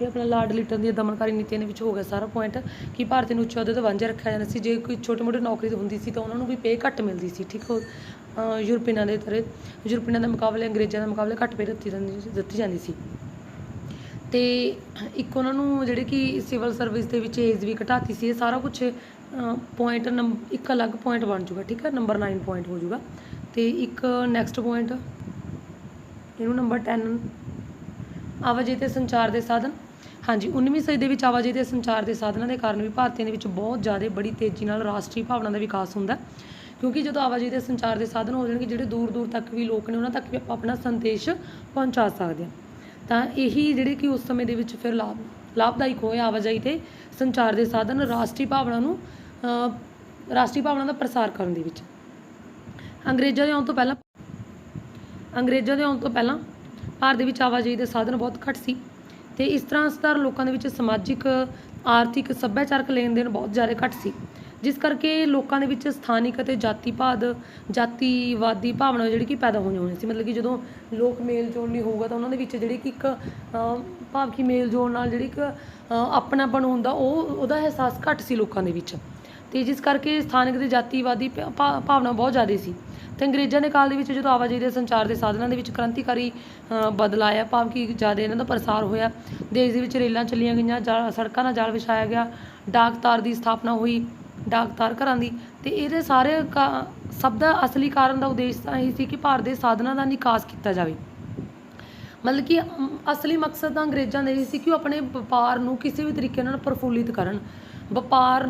ਇਹ ਆਪਣਾ ਲਾਰਡ ਲਿਟਨ ਦੀ ਦਮਨਕਾਰੀ ਨੀਤੀਆਂ ਦੇ ਵਿੱਚ ਹੋ ਗਿਆ ਸਾਰਾ ਪੁਆਇੰਟ ਕਿ ਭਾਰਤੀ ਨੂੰ ਉੱਚ ਅਹੁਦੇ ਤੋਂ ਵਾਂਝਾ ਰੱਖਿਆ ਜਾਂਦਾ ਸੀ। ਜੇ ਕੋਈ ਛੋਟੀ ਮੋਟੀ ਨੌਕਰੀ ਹੁੰਦੀ ਸੀ ਤਾਂ ਉਹਨਾਂ ਨੂੰ ਵੀ ਪੇ ਘੱਟ ਮਿਲਦੀ ਸੀ, ਠੀਕ ਹੋ? ਯੂਰਪੀਨਾਂ ਦੇ ਤਰ੍ਹਾਂ ਯੂਰਪੀਨਾਂ ਦੇ ਮੁਕਾਬਲੇ, ਅੰਗਰੇਜ਼ਾਂ ਦੇ ਮੁਕਾਬਲੇ ਘੱਟ ਪੇ ਦਿੱਤੀ ਜਾਂਦੀ ਦਿੱਤੀ ਜਾਂਦੀ ਸੀ। ਤੇ ਇੱਕ ਉਹਨਾਂ ਨੂੰ ਜਿਹੜੇ ਕਿ ਸਿਵਲ ਸਰਵਿਸ ਦੇ ਵਿੱਚ ਏਜ ਵੀ ਘਟਾਤੀ ਸੀ, ਇਹ ਸਾਰਾ ਕੁਝ ਪੁਆਇੰਟ ਇੱਕ ਅਲੱਗ ਪੁਆਇੰਟ ਬਣ ਜੂਗਾ, ਠੀਕ ਹੈ? ਨੰਬਰ 9 ਪੁਆਇੰਟ ਹੋ ਜੂਗਾ। ਤੇ ਇੱਕ ਨੈਕਸਟ ਪੁਆਇੰਟ ਇਹਨੂੰ ਨੰਬਰ 10 ਆਵਾਜਾਈ ਤੇ ਸੰਚਾਰ ਦੇ ਸਾਧਨ। ਹਾਂਜੀ 19ਵੀਂ ਸਦੀ ਦੇ ਵਿੱਚ ਆਵਾਜਾਈ ਦੇ ਸੰਚਾਰ ਦੇ ਸਾਧਨਾਂ ਦੇ ਕਾਰਨ ਵੀ ਭਾਰਤੀਆਂ ਦੇ ਵਿੱਚ ਬਹੁਤ ਜ਼ਿਆਦਾ ਬੜੀ ਤੇਜ਼ੀ ਨਾਲ ਰਾਸ਼ਟਰੀ ਭਾਵਨਾ ਦਾ ਵਿਕਾਸ ਹੁੰਦਾ ਕਿਉਂਕਿ ਜਦੋਂ ਆਵਾਜਾਈ ਦੇ ਸੰਚਾਰ ਦੇ ਸਾਧਨ ਹੋ ਜਾਣਗੇ, ਜਿਹੜੇ ਦੂਰ ਦੂਰ ਤੱਕ ਵੀ ਲੋਕ ਨੇ, ਉਹਨਾਂ ਤੱਕ ਵੀ ਆਪਾਂ ਆਪਣਾ ਸੰਦੇਸ਼ ਪਹੁੰਚਾ ਸਕਦੇ ਹਾਂ। ਤਾਂ ਇਹੀ ਜਿਹੜੇ ਕਿ ਉਸ ਸਮੇਂ ਦੇ ਵਿੱਚ ਫਿਰ ਲਾਭ, ਲਾਭਦਾਇਕ ਹੋਏ ਆਵਾਜਾਈ ਤੇ ਸੰਚਾਰ ਦੇ ਸਾਧਨ ਰਾਸ਼ਟਰੀ ਭਾਵਨਾ ਨੂੰ ਰਾਸ਼ਟਰੀ ਭਾਵਨਾ ਦਾ ਪ੍ਰਸਾਰ ਕਰਨ ਦੇ ਵਿੱਚ। ਅੰਗਰੇਜ਼ਾਂ ਦੇ ਆਉਣ ਤੋਂ ਪਹਿਲਾਂ, ਅੰਗਰੇਜ਼ਾਂ ਦੇ ਆਉਣ ਤੋਂ ਪਹਿਲਾਂ ਭਾਰਤ ਦੇ ਵਿੱਚ ਆਵਾਜਾਈ ਦੇ ਸਾਧਨ ਬਹੁਤ ਘੱਟ ਸੀ ਤੇ ਇਸ ਤਰ੍ਹਾਂ ਸਧਾਰਨ ਲੋਕਾਂ ਦੇ ਵਿੱਚ ਸਮਾਜਿਕ, ਆਰਥਿਕ ਸੱਭਿਆਚਾਰਕ ਲੈਣ ਦੇਣ ਬਹੁਤ ਜ਼ਿਆਦਾ ਘੱਟ ਸੀ। ਜਿਸ ਕਰਕੇ ਲੋਕਾਂ ਦੇ ਵਿੱਚ ਸਥਾਨਿਕ ਅਤੇ ਜਾਤੀਵਾਦ ਜਾਤੀਵਾਦੀ ਭਾਵਨਾ ਜਿਹੜੀ ਕਿ ਪੈਦਾ ਹੋਣੀ ਹੋਣੀ ਸੀ। ਮਤਲਬ ਕਿ ਜਦੋਂ ਲੋਕ ਮੇਲ ਜੋਲ ਨਹੀਂ ਹੋਊਗਾ ਤਾਂ ਉਹਨਾਂ ਦੇ ਵਿੱਚ ਜਿਹੜੀ ਕਿ ਇੱਕ ਭਾਵ ਕਿ ਮੇਲ ਜੋਲ ਨਾਲ ਜਿਹੜੀ ਇੱਕ ਅਹ, ਆਪਣਾਪਣ ਹੁੰਦਾ ਉਹ ਉਹਦਾ ਅਹਿਸਾਸ ਘੱਟ ਸੀ ਲੋਕਾਂ ਦੇ ਵਿੱਚ। ਤੇ ਜਿਸ ਕਰਕੇ ਸਥਾਨਕ ਤੇ ਜਾਤੀਵਾਦੀ ਭਾ- ਭਾਵਨਾ ਬਹੁਤ ਜ਼ਿਆਦਾ ਸੀ। ਤੇ ਅੰਗਰੇਜ਼ਾਂ ਦੇ ਕਾਲ ਦੇ ਵਿੱਚ ਜਦੋਂ ਆਵਾਜਾਈ ਦੇ ਸੰਚਾਰ ਦੇ ਸਾਧਨਾਂ ਦੇ ਵਿੱਚ ਕ੍ਰਾਂਤੀਕਾਰੀ ਅ, ਬਦਲ ਆਇਆ ਭਾਵ ਕਿ ਜ਼ਿਆਦਾ ਇਹਨਾਂ ਦਾ ਪ੍ਰਸਾਰ ਹੋਇਆ ਦੇਸ਼ ਦੇ ਵਿੱਚ ਰੇਲਾਂ ਚੱਲੀਆਂ ਗਈਆਂ ਜਾ- ਸੜਕਾਂ ਨਾਲ ਜਾਲ ਵਿਛਾਇਆ ਗਿਆ ਡਾਕ ਤਾਰ ਦੀ ਸਥਾਪਨਾ ਹੋਈ ਡਾਕਤਾਰ ਘਰਾਂ ਦੀ ਤੇ ਇਹਦੇ ਸਾਰੇ ਸਭ ਦਾ ਅਸਲੀ ਕਾਰਨ ਦਾ ਉਦੇਸ਼ ਤਾਂ ਇਹ ਸੀ ਕਿ ਭਾਰਤ ਦੇ ਸਾਧਨਾਂ ਦਾ ਨਿਕਾਸ ਕੀਤਾ ਜਾਵੇ। ਮਤਲਬ ਕਿ ਅਸਲੀ ਮਕਸਦ ਤਾਂ ਅੰਗਰੇਜ਼ਾਂ ਦਾ ਇਹ ਸੀ ਕਿ ਉਹ ਆਪਣੇ ਵਪਾਰ ਨੂੰ ਕਿਸੇ ਵੀ ਤਰੀਕੇ ਨਾਲ ਪ੍ਰਫੁੱਲਿਤ ਕਰਨ। ਵਪਾਰ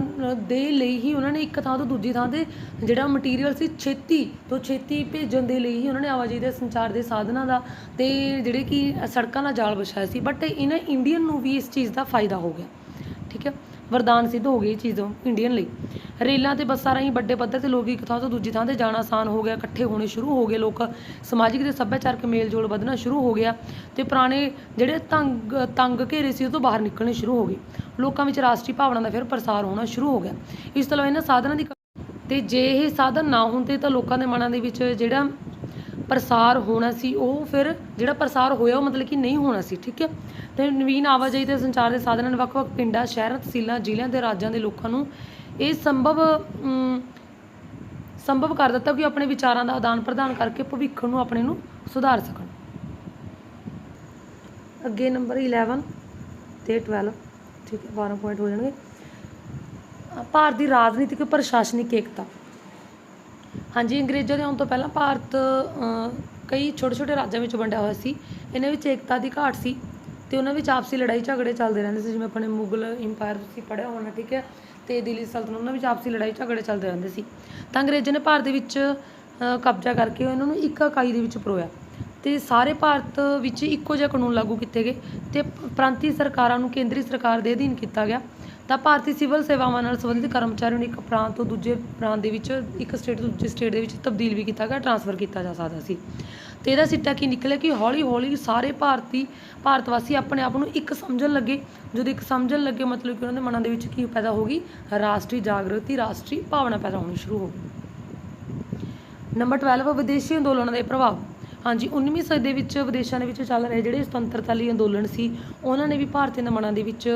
ਦੇ ਲਈ ਹੀ ਉਹਨਾਂ ਨੇ ਇੱਕ ਥਾਂ ਤੋਂ ਦੂਜੀ ਥਾਂ ਤੇ ਜਿਹੜਾ ਮਟੀਰੀਅਲ ਸੀ ਛੇਤੀ ਤੋਂ ਛੇਤੀ ਭੇਜਣ ਦੇ ਲਈ ਹੀ ਉਹਨਾਂ ਨੇ ਆਵਾਜਾਈ ਦੇ ਸੰਚਾਰ ਦੇ ਸਾਧਨਾਂ ਦਾ ਤੇ ਜਿਹੜੇ ਕਿ ਸੜਕਾਂ ਦਾ ਜਾਲ ਵਿਛਾਇਆ ਸੀ। ਬਟ ਇਹਨਾਂ ਇੰਡੀਅਨ ਨੂੰ ਵੀ ਇਸ ਚੀਜ਼ ਦਾ ਫਾਇਦਾ ਹੋ ਗਿਆ। ਠੀਕ ਹੈ? ਵਰਦਾਨ ਸਿੱਧ ਹੋ ਗਈ ਇਹ ਚੀਜ਼ ਇੰਡੀਅਨ ਲਈ। ਰੇਲਾਂ ਤੇ ਬੱਸਾਂ ਰਾਹੀਂ ਵੱਡੇ ਪੱਧਰ ਤੇ ਲੋਕ ਇੱਕ ਥਾਂ ਤੋਂ ਦੂਜੀ ਥਾਂ ਤੇ ਜਾਣਾ ਆਸਾਨ ਹੋ ਗਿਆ। ਇਕੱਠੇ ਹੋਣੇ ਸ਼ੁਰੂ ਹੋ ਗਏ। ਲੋਕ ਸਮਾਜਿਕ ਤੇ ਸੱਭਿਆਚਾਰਕ ਮੇਲ ਜੋਲ ਵਧਣਾ ਸ਼ੁਰੂ ਹੋ ਗਿਆ ਤੇ ਪੁਰਾਣੇ ਜਿਹੜੇ ਤੰਗ ਤੰਗ ਘੇਰੇ ਸੀ ਉਹ ਤੋਂ ਬਾਹਰ ਨਿਕਲਣੇ ਸ਼ੁਰੂ ਹੋ ਗਏ। ਲੋਕਾਂ ਵਿੱਚ ਰਾਸ਼ਟਰੀ ਭਾਵਨਾ ਦਾ ਫਿਰ ਪ੍ਰਸਾਰ ਹੋਣਾ ਸ਼ੁਰੂ ਹੋ ਗਿਆ। ਇਸ ਤੋਂ ਇਲਾਵਾ ਇਹਨਾਂ ਸਾਧਨਾਂ ਦੀ ਕ- ਤੇ ਜੇ ਇਹ ਸਾਧਨ ਨਾ ਹੁੰਦੇ ਤਾਂ ਲੋਕਾਂ ਦੇ ਮਨਾਂ ਦੇ ਵਿੱਚ ਜਿਹੜਾ ਪ੍ਰਸਾਰ ਹੋਣਾ ਸੀ, ਉਹ ਫਿਰ ਜਿਹੜਾ ਪ੍ਰਸਾਰ ਹੋਇਆ ਉਹ ਮਤਲਬ ਕਿ ਨਹੀਂ ਹੋਣਾ ਸੀ, ਠੀਕ ਹੈ? ਤੇ ਨਵੀਨ ਆਵਾਜਾਈ ਤੇ ਸੰਚਾਰ ਦੇ ਸਾਧਨਾਂ ਨੇ ਵੱਖ-ਵੱਖ ਪਿੰਡਾਂ, ਸ਼ਹਿਰਾਂ, ਤਹਿਸੀਲਾਂ, ਜ਼ਿਲ੍ਹਿਆਂ ਤੇ ਰਾਜਾਂ ਦੇ ਲੋਕਾਂ ਨੂੰ ਇਹ ਸੰਭਵ ਸੰਭਵ ਕਰ ਦਿੱਤਾ ਕਿ ਉਹ ਆਪਣੇ ਵਿਚਾਰਾਂ ਦਾ ਆਦਾਨ ਪ੍ਰਦਾਨ ਕਰਕੇ ਭਵਿੱਖ ਨੂੰ ਆਪਣੇ ਨੂੰ ਸੁਧਾਰ ਸਕਣ। ਅੱਗੇ ਨੰਬਰ 11 ਤੇ 12 ਠੀਕ ਹੈ 12 ਪੁਆਇੰਟ ਹੋ ਜਾਣਗੇ। ਭਾਰਤ ਦੀ ਰਾਜਨੀਤਿਕ ਪ੍ਰਸ਼ਾਸਨਿਕ ਏਕਤਾ। ਹਾਂਜੀ, ਅੰਗਰੇਜ਼ਾਂ ਦੇ ਆਉਣ ਤੋਂ ਪਹਿਲਾਂ ਭਾਰਤ ਕਈ ਛੋਟੇ ਛੋਟੇ ਰਾਜਾਂ ਵਿੱਚ ਵੰਡਿਆ ਹੋਇਆ ਸੀ। ਇਹਨਾਂ ਵਿੱਚ ਏਕਤਾ ਦੀ ਘਾਟ ਸੀ ਤੇ ਉਹਨਾਂ ਵਿੱਚ ਆਪਸੀ ਲੜਾਈ ਝਗੜੇ ਚੱਲਦੇ ਰਹਿੰਦੇ ਸੀ, ਜਿਵੇਂ ਆਪਣੇ ਮੁਗਲ ਇੰਪਾਇਰ ਤੁਸੀਂ ਪੜ੍ਹਿਆ ਹੋਣਾ, ਠੀਕ ਹੈ? ਤੇ ਦਿੱਲੀ ਸਲਤਨਤ, ਉਹਨਾਂ ਵਿੱਚ ਆਪਸੀ ਲੜਾਈ ਝਗੜੇ ਚੱਲਦੇ ਰਹਿੰਦੇ ਸੀ। ਤਾਂ ਅੰਗਰੇਜ਼ਾਂ ਨੇ ਭਾਰਤ ਦੇ ਵਿੱਚ ਕਬਜ਼ਾ ਕਰਕੇ ਇਹਨਾਂ ਨੂੰ ਇੱਕ ਇਕਾਈ ਦੇ ਵਿੱਚ ਪਰੋਇਆ ਤੇ ਸਾਰੇ ਭਾਰਤ ਵਿੱਚ ਇੱਕੋ ਜਿਹਾ ਕਾਨੂੰਨ ਲਾਗੂ ਕੀਤੇ ਗਏ ਤੇ ਪ੍ਰਾਂਤੀ ਸਰਕਾਰਾਂ ਨੂੰ ਕੇਂਦਰੀ ਸਰਕਾਰ ਦੇ ਅਧੀਨ ਕੀਤਾ ਗਿਆ। ਤਾਂ ਭਾਰਤੀ ਸਿਵਲ ਸੇਵਾਵਾਂ ਨਾਲ ਸੰਬੰਧਿਤ ਕਰਮਚਾਰੀਆਂ ਨੂੰ ਇੱਕ ਪ੍ਰਾਂਤ ਤੋਂ ਦੂਜੇ ਪ੍ਰਾਂਤ ਦੇ ਵਿੱਚ, ਇੱਕ ਸਟੇਟ ਤੋਂ ਦੂਜੇ ਸਟੇਟ ਦੇ ਵਿੱਚ ਤਬਦੀਲ ਵੀ ਕੀਤਾ ਗਿਆ ਟਰਾਂਸਫਰ ਕੀਤਾ ਜਾ ਸਕਦਾ ਸੀ। ਤੇ ਇਹਦਾ ਸਿੱਟਾ ਕੀ ਨਿਕਲਿਆ ਕਿ ਹੌਲੀ ਹੌਲੀ ਸਾਰੇ ਭਾਰਤੀ ਭਾਰਤ ਵਾਸੀ ਆਪਣੇ ਆਪ ਨੂੰ ਇੱਕ ਸਮਝਣ ਲੱਗੇ। ਜਦੋਂ ਇੱਕ ਸਮਝਣ ਲੱਗੇ, ਮਤਲਬ ਕਿ ਉਹਨਾਂ ਦੇ ਮਨਾਂ ਦੇ ਵਿੱਚ ਕੀ ਪੈਦਾ ਹੋ ਗਈ? ਰਾਸ਼ਟਰੀ ਜਾਗਰਤੀ, ਰਾਸ਼ਟਰੀ ਭਾਵਨਾ ਪੈਦਾ ਹੋਣੀ ਸ਼ੁਰੂ ਹੋ ਗਈ। ਨੰਬਰ 12 ਵਿਦੇਸ਼ੀ ਅੰਦੋਲਨਾਂ ਦੇ ਪ੍ਰਭਾਵ। ਹਾਂਜੀ 19ਵੀਂ ਸਦੀ ਦੇ ਵਿੱਚ ਵਿਦੇਸ਼ਾਂ ਦੇ ਵਿੱਚ ਚੱਲ ਰਹੇ ਜਿਹੜੇ ਸੁਤੰਤਰਤਾ ਲਈ ਅੰਦੋਲਨ ਸੀ, ਉਹਨਾਂ ਨੇ ਵੀ ਭਾਰਤੀ ਦੇ ਮਨਾਂ ਦੇ ਵਿੱਚ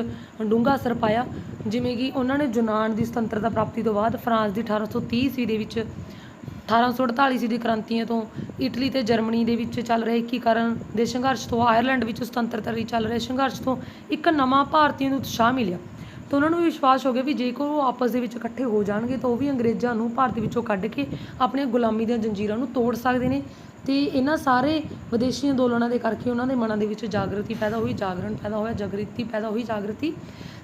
ਡੂੰਘਾ ਅਸਰ ਪਾਇਆ। ਜਿਵੇਂ ਕਿ ਉਹਨਾਂ ਨੇ ਯੂਨਾਨ ਦੀ ਸੁਤੰਤਰਤਾ ਪ੍ਰਾਪਤੀ ਤੋਂ ਬਾਅਦ ਫਰਾਂਸ ਦੀ 1830 ਈਸਵੀ ਦੇ ਵਿੱਚ 1848 ਈਸਵੀ ਦੀ ਕ੍ਰਾਂਤੀਆਂ ਤੋਂ ਇਟਲੀ ਤੇ ਜਰਮਨੀ ਦੇ ਵਿੱਚ ਚੱਲ ਰਹੇ ਏਕੀਕਰਨ ਦੇ ਸੰਘਰਸ਼ ਤੋਂ ਆਇਰਲੈਂਡ ਵਿੱਚ ਸੁਤੰਤਰਤਾ ਲਈ ਚੱਲ ਰਹੇ ਸੰਘਰਸ਼ ਤੋਂ ਇੱਕ ਨਵਾਂ ਭਾਰਤੀਆਂ ਨੂੰ ਉਤਸ਼ਾਹ ਮਿਲਿਆ। ਤਾਂ ਉਹਨਾਂ ਨੂੰ ਵਿਸ਼ਵਾਸ ਹੋ ਗਿਆ ਵੀ ਜੇਕਰ ਉਹ ਆਪਸ ਦੇ ਵਿੱਚ ਇਕੱਠੇ ਹੋ ਜਾਣਗੇ ਤਾਂ ਉਹ ਵੀ ਅੰਗਰੇਜ਼ਾਂ ਨੂੰ ਭਾਰਤ ਵਿੱਚੋਂ ਕੱਢ ਕੇ ਆਪਣੀਆਂ ਗੁਲਾਮੀ ਦੀਆਂ ਜੰਜੀਰਾਂ ਨੂੰ ਤੋੜ ਸਕਦੇ ਨੇ। ਤੇ ਇਹਨਾਂ ਸਾਰੇ ਵਿਦੇਸ਼ੀ ਅੰਦੋਲਨਾਂ ਦੇ ਕਰਕੇ ਉਹਨਾਂ ਦੇ ਮਨਾਂ ਦੇ ਵਿੱਚ ਜਾਗਰਤੀ ਪੈਦਾ ਹੋਈ, ਜਾਗਰਣ ਪੈਦਾ ਹੋਇਆ, ਜਾਗ੍ਰਿਤੀ ਪੈਦਾ ਹੋਈ ਜਾਗ੍ਰਿਤੀ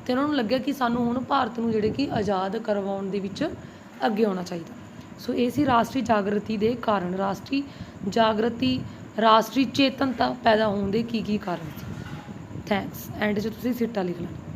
ਤੇ ਉਹਨਾਂ ਨੂੰ ਲੱਗਿਆ ਕਿ ਸਾਨੂੰ ਹੁਣ ਭਾਰਤ ਨੂੰ ਜਿਹੜੇ ਕਿ ਆਜ਼ਾਦ ਕਰਵਾਉਣ ਦੇ ਵਿੱਚ ਅੱਗੇ ਆਉਣਾ ਚਾਹੀਦਾ। ਸੋ ਇਹ ਸੀ ਰਾਸ਼ਟਰੀ ਜਾਗਰਤੀ ਦੇ ਕਾਰਨ। ਰਾਸ਼ਟਰੀ ਜਾਗਰਤੀ, ਰਾਸ਼ਟਰੀ ਚੇਤਨਤਾ ਪੈਦਾ ਹੋਣ ਦੇ ਕੀ ਕੀ ਕਾਰਨ ਸੀ? ਥੈਂਕਸ ਐਂਡ 'ਚ ਤੁਸੀਂ ਸਿੱਟਾ ਲਿਖ ਲੈਣਾ।